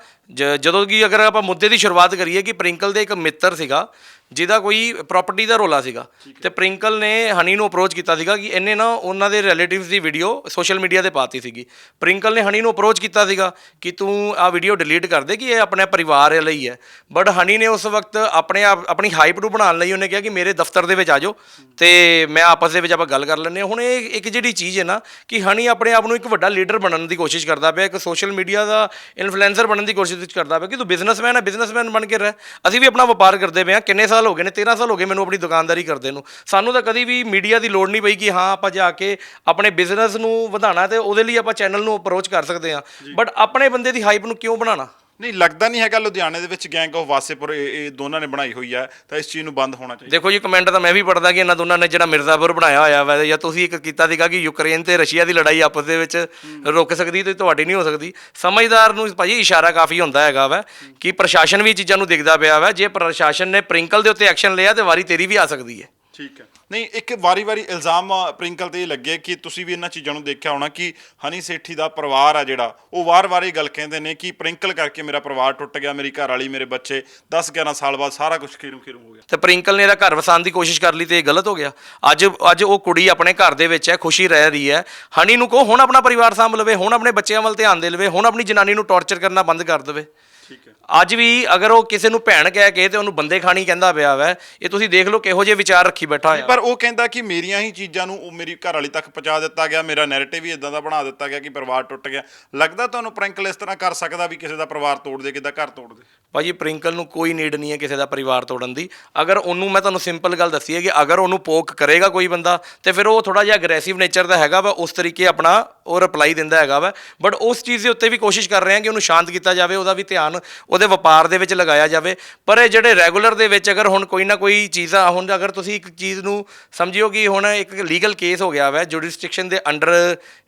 ਜਦੋਂ ਕਿ ਅਗਰ ਆਪਾਂ ਮੁੱਦੇ ਦੀ ਸ਼ੁਰੂਆਤ ਕਰੀਏ ਕਿ ਪ੍ਰਿੰਕਲ ਦੇ ਇੱਕ ਮਿੱਤਰ ਸੀਗਾ ਜਿਹਦਾ ਕੋਈ ਪ੍ਰਾਪਰਟੀ ਦਾ ਰੋਲਾ ਸੀਗਾ। ਤੇ ਪ੍ਰਿੰਕਲ ਨੇ ਹਨੀ ਨੂੰ ਅਪਰੋਚ ਕੀਤਾ ਸੀਗਾ ਕਿ ਇਹਨੇ ਨਾ ਉਹਨਾਂ ਦੇ ਰਿਲੇਟਿਵਸ ਦੀ ਵੀਡੀਓ ਸੋਸ਼ਲ ਮੀਡੀਆ ਤੇ ਪਾਤੀ ਸੀਗੀ। ਪ੍ਰਿੰਕਲ ਨੇ ਹਨੀ ਨੂੰ ਅਪਰੋਚ ਕੀਤਾ ਸੀਗਾ ਕਿ ਤੂੰ ਆ ਵੀਡੀਓ ਡਿਲੀਟ ਕਰ ਦੇ ਕਿ ਇਹ ਆਪਣੇ ਪਰਿਵਾਰ ਲਈ ਹੈ। ਬਟ ਹਨੀ ਨੇ ਉਸ ਵਕਤ ਆਪਣੇ ਆਪ ਆਪਣੀ ਹਾਈਪ ਨੂੰ ਬਣਾਉਣ ਲਈ ਉਹਨੇ ਕਿਹਾ ਕਿ ਮੇਰੇ ਦਫ਼ਤਰ ਦੇ ਵਿੱਚ ਆ ਜਾਓ ਤੇ ਮੈਂ ਆਪਸ ਦੇ ਵਿੱਚ ਆਪਾਂ ਗੱਲ ਕਰ ਲੈਂਦੇ ਹੁਣ ਇਹ ਇੱਕ ਜਿਹੜੀ ਚੀਜ਼ ਹੈ ਨਾ ਕਿ ਹਨੀ ਆਪਣੇ ਆਪ ਨੂੰ ਇੱਕ ਵੱਡਾ ਲੀਡਰ ਬਣਨ ਦੀ ਕੋਸ਼ਿਸ਼ ਕਰਦਾ ਪਿਆ ਇੱਕ ਸੋਸ਼ਲ ਮੀਡੀਆ ਦਾ ਇਨਫਲੂਐਂਸਰ ਬਣਨ ਦੀ ਕੋਸ਼ਿਸ਼ ਕਰਦਾ ਪਿਆ ਕਿ ਤੂੰ ਬਿਜ਼ਨਸਮੈਨ ਹੈ ਬਿਜ਼ਨਸਮੈਨ ਬਣ ਕੇ ਰਹਿ। ਅਸੀਂ ਵੀ ਆਪਣਾ ਵਪਾਰ ਕਰਦੇ ਪਏ ਹਾਂ ਕਿੰਨੇ ਸਾਲ ਹੋ ਗਏ ਨੇ 13 ਸਾਲ ਹੋ ਗਏ ਮੈਨੂੰ ਆਪਣੀ ਦੁਕਾਨਦਾਰੀ ਕਰਦੇ ਨੂੰ। ਸਾਨੂੰ ਤਾਂ ਕਦੀ ਵੀ ਮੀਡੀਆ ਦੀ ਲੋੜ ਨਹੀਂ ਪਈ ਕਿ ਹਾਂ ਆਪਾਂ ਜਾ ਕੇ ਆਪਣੇ ਬਿਜ਼ਨਸ ਨੂੰ ਵਧਾਉਣਾ ਤੇ ਉਹਦੇ ਲਈ ਆਪਾਂ ਚੈਨਲ ਨੂੰ ਅਪਰੋਚ ਕਰ ਸਕਦੇ ਹਾਂ। ਬਟ ਆਪਣੇ ਬੰਦੇ ਦੀ ਹਾਈਪ ਨੂੰ ਕਿਉਂ ਬਣਾਉਣਾ? ਨਹੀਂ, ਲੱਗਦਾ ਨਹੀਂ ਹੈਗਾ ਲੁਧਿਆਣੇ ਦੇ ਵਿੱਚ ਗੈਂਗ ਆਫ ਵਾਸੇਪੁਰ, ਇਹ ਇਹ ਦੋਨਾਂ ਨੇ ਬਣਾਈ ਹੋਈ ਹੈ, ਤਾਂ ਇਸ ਚੀਜ਼ ਨੂੰ ਬੰਦ ਹੋਣਾ ਚਾਹੀਦਾ। ਦੇਖੋ ਜੀ ਕਮੈਂਟ ਤਾਂ ਮੈਂ ਵੀ ਪੜਦਾ ਕਿ ਇਹਨਾਂ ਦੋਨਾਂ ਨੇ ਜਿਹੜਾ ਮਿਰਜ਼ਾਪੁਰ ਬਣਾਇਆ ਹੋਇਆ ਵਾ, ਜਾਂ ਤੁਸੀਂ ਇੱਕ ਕੀਤਾ ਸੀਗਾ ਕਿ ਯੂਕਰੇਨ ਤੇ ਰਸ਼ੀਆ ਦੀ ਲੜਾਈ ਆਪਸ ਦੇ ਵਿੱਚ ਰੁਕ ਸਕਦੀ ਤੇ ਤੁਹਾਡੀ ਨਹੀਂ ਹੋ ਸਕਦੀ। ਸਮਝਦਾਰ ਨੂੰ ਭਾਜੀ ਇਸ਼ਾਰਾ ਕਾਫੀ ਹੁੰਦਾ ਹੈਗਾ ਵਾ ਕਿ ਪ੍ਰਸ਼ਾਸਨ ਵੀ ਇਹ ਚੀਜ਼ਾਂ ਨੂੰ ਦੇਖਦਾ ਪਿਆ ਵਾ, ਜੇ ਪ੍ਰਸ਼ਾਸਨ ਨੇ ਪ੍ਰਿੰਕਲ ਦੇ ਉੱਤੇ ਐਕਸ਼ਨ ਲਿਆ ਤੇ ਵਾਰੀ ਤੇਰੀ ਵੀ ਆ ਸਕਦੀ ਹੈ। ਠੀਕ ਹੈ। ਨਹੀਂ ਇੱਕ ਵਾਰੀ-ਵਾਰੀ ਇਲਜ਼ਾਮ ਪ੍ਰਿੰਕਲ ਤੇ ਇਹ ਲੱਗੇ ਕਿ ਤੁਸੀਂ ਵੀ ਇਹਨਾਂ ਚੀਜ਼ਾਂ ਨੂੰ ਦੇਖਿਆ ਹੋਣਾ ਕਿ ਹਨੀ ਸੇਠੀ ਦਾ ਪਰਿਵਾਰ ਆ ਜਿਹੜਾ ਉਹ ਵਾਰ-ਵਾਰ ਇਹ ਗੱਲ ਕਹਿੰਦੇ ਨੇ ਕਿ ਪ੍ਰਿੰਕਲ ਕਰਕੇ ਮੇਰਾ ਪਰਿਵਾਰ ਟੁੱਟ ਗਿਆ ਮੇਰੀ ਘਰ ਵਾਲੀ ਮੇਰੇ ਬੱਚੇ 10-11 ਸਾਲ ਬਾਅਦ ਸਾਰਾ ਕੁਝ ਖੇਰੂ ਖੇਰੂ ਹੋ ਗਿਆ। ਤੇ ਪ੍ਰਿੰਕਲ ਨੇ ਇਹਦਾ ਘਰ ਵਸਾਉਣ ਦੀ ਕੋਸ਼ਿਸ਼ ਕਰ ਲਈ ਤੇ ਇਹ ਗਲਤ ਹੋ ਗਿਆ। ਅੱਜ ਅੱਜ ਉਹ ਕੁੜੀ ਆਪਣੇ ਘਰ ਦੇ ਵਿੱਚ ਹੈ ਖੁਸ਼ੀ ਰਹਿ ਰਹੀ ਹੈ। ਹਨੀ ਨੂੰ ਕਹੋ ਹੁਣ ਆਪਣਾ ਪਰਿਵਾਰ ਸਾਂਭ ਲਵੇ ਹੁਣ ਆਪਣੇ ਬੱਚਿਆਂ ਵੱਲ ਧਿਆਨ ਦੇ ਲਵੇ ਹੁਣ ਆਪਣੀ ਜਨਾਨੀ ਨੂੰ ਟੌਰਚਰ ਕਰਨਾ ਬੰਦ ਕਰ ਦੇਵੇ। ਠੀਕ ਹੈ। ਅੱਜ ਵੀ ਅਗਰ ਉਹ ਕਿਸੇ ਨੂੰ ਭੈਣ ਕਹਿ ਕੇ ਤੇ ਉਹਨੂੰ ਬੰਦੇ ਖਾਣੀ ਕਹਿੰਦਾ ਪਿਆ ਵੈ ਇਹ ਤੁਸੀਂ ਦੇਖ ਲਓ ਕਿਹੋ ਜਿਹੇ ਵਿਚਾਰ ਰੱਖੀ ਬੈਠਾ ਹੋਇਆ। ਪਰ ਉਹ ਕਹਿੰਦਾ ਕਿ ਮੇਰੀਆਂ ਹੀ ਚੀਜ਼ਾਂ ਨੂੰ ਉਹ ਮੇਰੀ ਘਰ ਵਾਲੀ ਤੱਕ ਪਹੁੰਚਾ ਦਿੱਤਾ ਗਿਆ ਮੇਰਾ ਨੈਰੇਟਿਵ ਹੀ ਇਦਾਂ ਦਾ ਬਣਾ ਦਿੱਤਾ ਗਿਆ ਕਿ ਪਰਿਵਾਰ ਟੁੱਟ ਗਿਆ। ਲੱਗਦਾ ਤੁਹਾਨੂੰ ਪ੍ਰਿੰਕਲ ਇਸ ਤਰ੍ਹਾਂ ਕਰ ਸਕਦਾ ਵੀ ਕਿਸੇ ਦਾ ਪਰਿਵਾਰ ਤੋੜ ਦੇ ਕਿਸੇ ਦਾ ਘਰ ਤੋੜ ਦੇ? ਭਾਜੀ ਪ੍ਰਿੰਕਲ ਨੂੰ ਕੋਈ ਨੀਡ ਨਹੀਂ ਹੈ ਕਿਸੇ ਦਾ ਪਰਿਵਾਰ ਤੋੜਨ ਦੀ। ਅਗਰ ਉਹਨੂੰ ਮੈਂ ਤੁਹਾਨੂੰ ਸਿੰਪਲ ਗੱਲ ਦੱਸੀ ਹੈ ਕਿ ਅਗਰ ਉਹਨੂੰ ਪੋਕ ਕਰੇਗਾ ਕੋਈ ਬੰਦਾ ਤੇ ਫਿਰ ਉਹ ਥੋੜਾ ਜਿਹਾ ਅਗਰੈਸਿਵ ਨੇਚਰ ਦਾ ਹੈਗਾ ਵਾ ਉਸ ਤਰੀਕੇ ਆਪਣਾ ਉਹ ਰਿਪਲਾਈ ਦਿੰਦਾ ਹੈਗਾ ਵਾ। ਬਟ ਉਸ ਚੀਜ਼ ਦੇ ਉੱਤੇ ਵੀ ਕੋਸ਼ਿਸ਼ ਕਰ ਰਹੇ ਹਾਂ ਕਿ ਉਹਨੂੰ ਸ਼ਾਂਤ ਕੀਤਾ ਜਾਵੇ ਉਹਦਾ ਵੀ ਧਿਆਨ ਉਹਦੇ ਵਪਾਰ ਦੇ ਵਿੱਚ ਲਗਾਇਆ ਜਾਵੇ। ਪਰ ਇਹ ਜਿਹੜੇ ਰੈਗੂਲਰ ਦੇ ਵਿੱਚ ਅਗਰ ਹੁਣ ਕੋਈ ਨਾ ਕੋਈ ਚੀਜ਼ ਆ ਹੁਣ ਅਗਰ ਤੁਸੀਂ ਇੱਕ ਚੀਜ਼ ਨੂੰ ਸਮਝਿਓ ਕਿ ਹੁਣ ਇੱਕ ਲੀਗਲ ਕੇਸ ਹੋ ਗਿਆ ਵਾ ਜੁਰਿਸਡਿਕਸ਼ਨ ਦੇ ਅੰਡਰ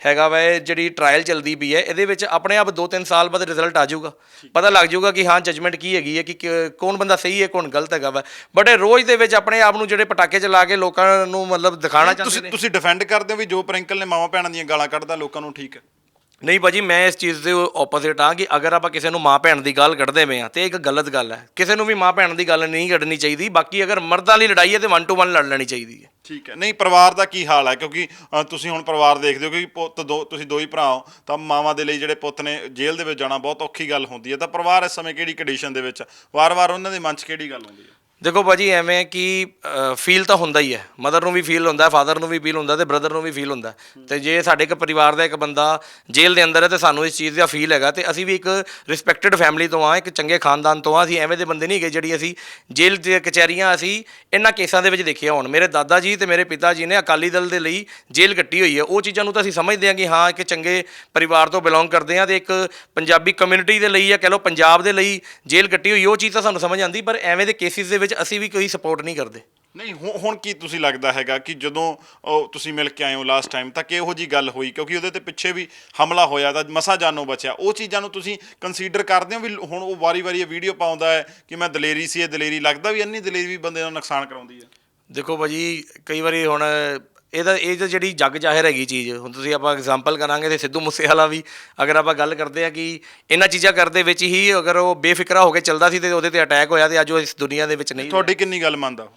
ਹੈਗਾ ਵਾ ਇਹ ਜਿਹੜੀ ਟ੍ਰਾਇਲ ਚੱਲਦੀ ਪਈ ਹੈ ਇਹਦੇ ਵਿੱਚ ਆਪਣੇ ਆਪ 2-3 ਸਾਲ ਬਾਅਦ ਰਿਜ਼ਲਟ ਆ ਜਾਊਗਾ। ਪਤਾ ਲੱਗ ਜਾਊਗਾ ਕਿ ਹਾਂ ਜਜਮੈਂਟ ਕੀ ਹੈਗੀ ਹੈ ਕਿ ਕੌਣ ਬੰਦਾ ਸਹੀ ਹੈ ਕੌਣ ਗਲਤ ਹੈਗਾ ਵਾ। ਬਟ ਇਹ ਰੋਜ਼ ਦੇ ਵਿੱਚ ਆਪਣੇ ਆਪ ਨੂੰ ਜਿਹੜੇ ਪਟਾਕੇ ਚਲਾ ਕੇ ਲੋਕਾਂ ਨੂੰ ਮਤਲਬ ਦਿਖਾਣਾ ਚਾਹੁੰਦੇ ਤੁਸੀਂ ਤੁਸੀਂ ਡਿਫੈਂਡ ਕਰਦੇ ਹੋ ਵੀ ਜੋ ਪ੍ਰਿੰਕਲ ਨੇ ਮਾਵਾਂ ਭੈਣਾਂ ਦੀਆਂ ਗਾਲਾਂ ਕੱਢਦਾ ਲੋਕਾਂ ਨੂੰ ਠੀਕ ਹੈ। ਨਹੀਂ ਭਾਜੀ ਮੈਂ ਇਸ ਚੀਜ਼ ਦੇ ਆਪੋਜ਼ਿਟ ਆ ਕਿ ਅਗਰ ਆਪਾਂ ਕਿਸੇ ਨੂੰ ਮਾਂ ਭੈਣ ਦੀ ਗੱਲ ਕੱਢਦੇ ਪਏ ਆ ਤੇ ਇਹ ਇੱਕ ਗਲਤ ਗੱਲ ਹੈ। ਕਿਸੇ ਨੂੰ ਵੀ ਮਾਂ ਭੈਣ ਦੀ ਗੱਲ ਨਹੀਂ ਕੱਢਣੀ ਚਾਹੀਦੀ ਬਾਕੀ ਅਗਰ ਮਰਦਾਂ ਲਈ ਲੜਾਈ ਹੈ ਤੇ 1 ਟੂ 1 ਲੜ ਲੈਣੀ ਚਾਹੀਦੀ ਹੈ। ਠੀਕ ਹੈ। ਨਹੀਂ ਪਰਿਵਾਰ ਦਾ ਕੀ ਹਾਲ ਹੈ? ਕਿਉਂਕਿ ਅ, ਤੁਸੀਂ ਹੁਣ ਪਰਿਵਾਰ ਦੇਖਦੇ ਹੋ ਕਿ ਪੁੱਤ ਦੋ ਤੁਸੀਂ ਦੋ ਹੀ ਭਰਾ ਹੋ ਤਾਂ ਮਾਵਾਂ ਦੇ ਲਈ ਜਿਹੜੇ ਪੁੱਤ ਨੇ ਜੇਲ੍ਹ ਦੇ ਵਿੱਚ ਜਾਣਾ ਬਹੁਤ ਔਖੀ ਗੱਲ ਹੁੰਦੀ ਹੈ। ਤਾਂ ਪਰਿਵਾਰ ਇਸ ਸਮੇਂ ਕਿਹੜੀ ਕੰਡੀਸ਼ਨ ਦੇ ਵਿੱਚ? ਵਾਰ-ਵਾਰ ਉਹਨਾਂ ਦੇ ਮਨ 'ਚ ਕਿਹੜੀ ਗੱਲ ਆਉਂਦੀ ਹੈ? ਦੇਖੋ ਭਾਜੀ, ਐਵੇਂ ਕਿ ਫੀਲ ਤਾਂ ਹੁੰਦਾ ਹੀ ਹੈ। ਮਦਰ ਨੂੰ ਵੀ ਫੀਲ ਹੁੰਦਾ ਫਾਦਰ ਨੂੰ ਵੀ ਫੀਲ ਹੁੰਦਾ ਤੇ ਬ੍ਰਦਰ ਨੂੰ ਵੀ ਫੀਲ ਹੁੰਦਾ ਤੇ ਜੇ ਸਾਡੇ ਇੱਕ ਪਰਿਵਾਰ ਦਾ ਇੱਕ ਬੰਦਾ ਜੇਲ੍ਹ ਦੇ ਅੰਦਰ ਹੈ ਤੇ ਸਾਨੂੰ ਇਸ ਚੀਜ਼ ਦਾ ਫੀਲ ਹੈਗਾ ਤੇ ਅਸੀਂ ਵੀ ਇੱਕ ਰਿਸਪੈਕਟਡ ਫੈਮਿਲੀ ਤੋਂ ਆ ਇੱਕ ਚੰਗੇ ਖਾਨਦਾਨ ਤੋਂ ਆ ਅਸੀਂ ਐਵੇਂ ਦੇ ਬੰਦੇ ਨਹੀਂ ਹੈਗੇ ਜਿਹੜੀ ਅਸੀਂ ਜੇਲ੍ਹ ਦੇ ਕਚਹਿਰੀਆਂ ਅਸੀਂ ਇਹਨਾਂ ਕੇਸਾਂ ਦੇ ਵਿੱਚ ਦੇਖਿਆ ਹੁਣ। ਮੇਰੇ ਦਾਦਾ ਜੀ ਤੇ ਮੇਰੇ ਪਿਤਾ ਜੀ ਨੇ ਅਕਾਲੀ ਦਲ ਦੇ ਲਈ ਜੇਲ੍ਹ ਕੱਟੀ ਹੋਈ ਹੈ। ਉਹ ਚੀਜ਼ਾਂ ਨੂੰ ਤਾਂ ਅਸੀਂ ਸਮਝਦੇ ਹਾਂ ਕਿ ਹਾਂ, ਇੱਕ ਚੰਗੇ ਪਰਿਵਾਰ ਤੋਂ ਬਿਲੋਂਗ ਕਰਦੇ ਹਾਂ ਤੇ ਇੱਕ ਪੰਜਾਬੀ ਕਮਿਊਨਿਟੀ ਦੇ ਲਈ ਜਾਂ ਕਹਿ ਲਓ ਪੰਜਾਬ ਦੇ ਲਈ ਜੇਲ੍ਹ ਕੱਟੀ ਹੋਈ ਉਹ ਚੀਜ਼ ਤਾਂ ਸਾਨੂੰ ਸਮਝ ਆਉਂਦੀ, ਪਰ ਐਵੇਂ ਦੇ ਕੇਸਿਸ ਦੇ ਵਿੱਚ ਅਸੀਂ ਵੀ ਕੋਈ ਸਪੋਰਟ ਨਹੀਂ ਕਰਦੇ। ਨਹੀਂ ਹੁਣ ਹੁਣ ਕੀ ਤੁਸੀਂ ਲੱਗਦਾ ਹੈਗਾ ਕਿ ਜਦੋਂ ਉਹ ਤੁਸੀਂ ਮਿਲ ਕੇ ਆਏ ਹੋ ਲਾਸਟ ਟਾਈਮ ਤਾਂ ਕਿਹੋ ਜੀ ਗੱਲ ਹੋਈ? ਕਿਉਂਕਿ ਉਹਦੇ ਤੇ ਪਿੱਛੇ ਵੀ ਹਮਲਾ ਹੋਇਆ ਤਾਂ ਮਸਾ ਜਾਨੋਂ ਬਚਿਆ। ਉਹ ਚੀਜ਼ਾਂ ਨੂੰ ਤੁਸੀਂ ਕੰਸੀਡਰ ਕਰਦੇ ਹੋ ਵੀ ਹੁਣ ਉਹ ਵਾਰੀ-ਵਾਰੀ ਇਹ ਵੀਡੀਓ ਪਾਉਂਦਾ ਹੈ ਕਿ ਮੈਂ ਦਲੇਰੀ ਸੀ ਇਹ ਦਲੇਰੀ ਲੱਗਦਾ ਵੀ ਇੰਨੀ ਦਲੇਰੀ ਵੀ ਬੰਦੇ ਦਾ ਨੁਕਸਾਨ ਕਰਾਉਂਦੀ ਹੈ? ਦੇਖੋ ਭਾਜੀ ਕਈ ਵਾਰੀ ਹੁਣ ਇਹਦਾ ਇਹ ਤਾਂ ਜਿਹੜੀ ਜੱਗ ਜ਼ਾਹਿਰ ਹੈਗੀ ਚੀਜ਼, ਹੁਣ ਤੁਸੀਂ ਆਪਾਂ ਐਗਜ਼ਾਮਪਲ ਕਰਾਂਗੇ ਤੇ ਸਿੱਧੂ ਮੂਸੇਵਾਲਾ ਵੀ ਅਗਰ ਆਪਾਂ ਗੱਲ ਕਰਦੇ ਆ ਕਿ ਇਹਨਾਂ ਚੀਜ਼ਾਂ ਕਰਦੇ ਵਿੱਚ ਹੀ ਅਗਰ ਉਹ ਬੇਫਿਕਰਾ ਹੋ ਕੇ ਚੱਲਦਾ ਸੀ ਤੇ ਉਹਦੇ ਤੇ ਅਟੈਕ ਹੋਇਆ ਤੇ ਅੱਜ ਉਹ ਇਸ ਦੁਨੀਆ ਦੇ ਵਿੱਚ ਨਹੀਂ ਤੁਹਾਡੀ ਕਿੰਨੀ ਗੱਲ ਮੰਨਦਾ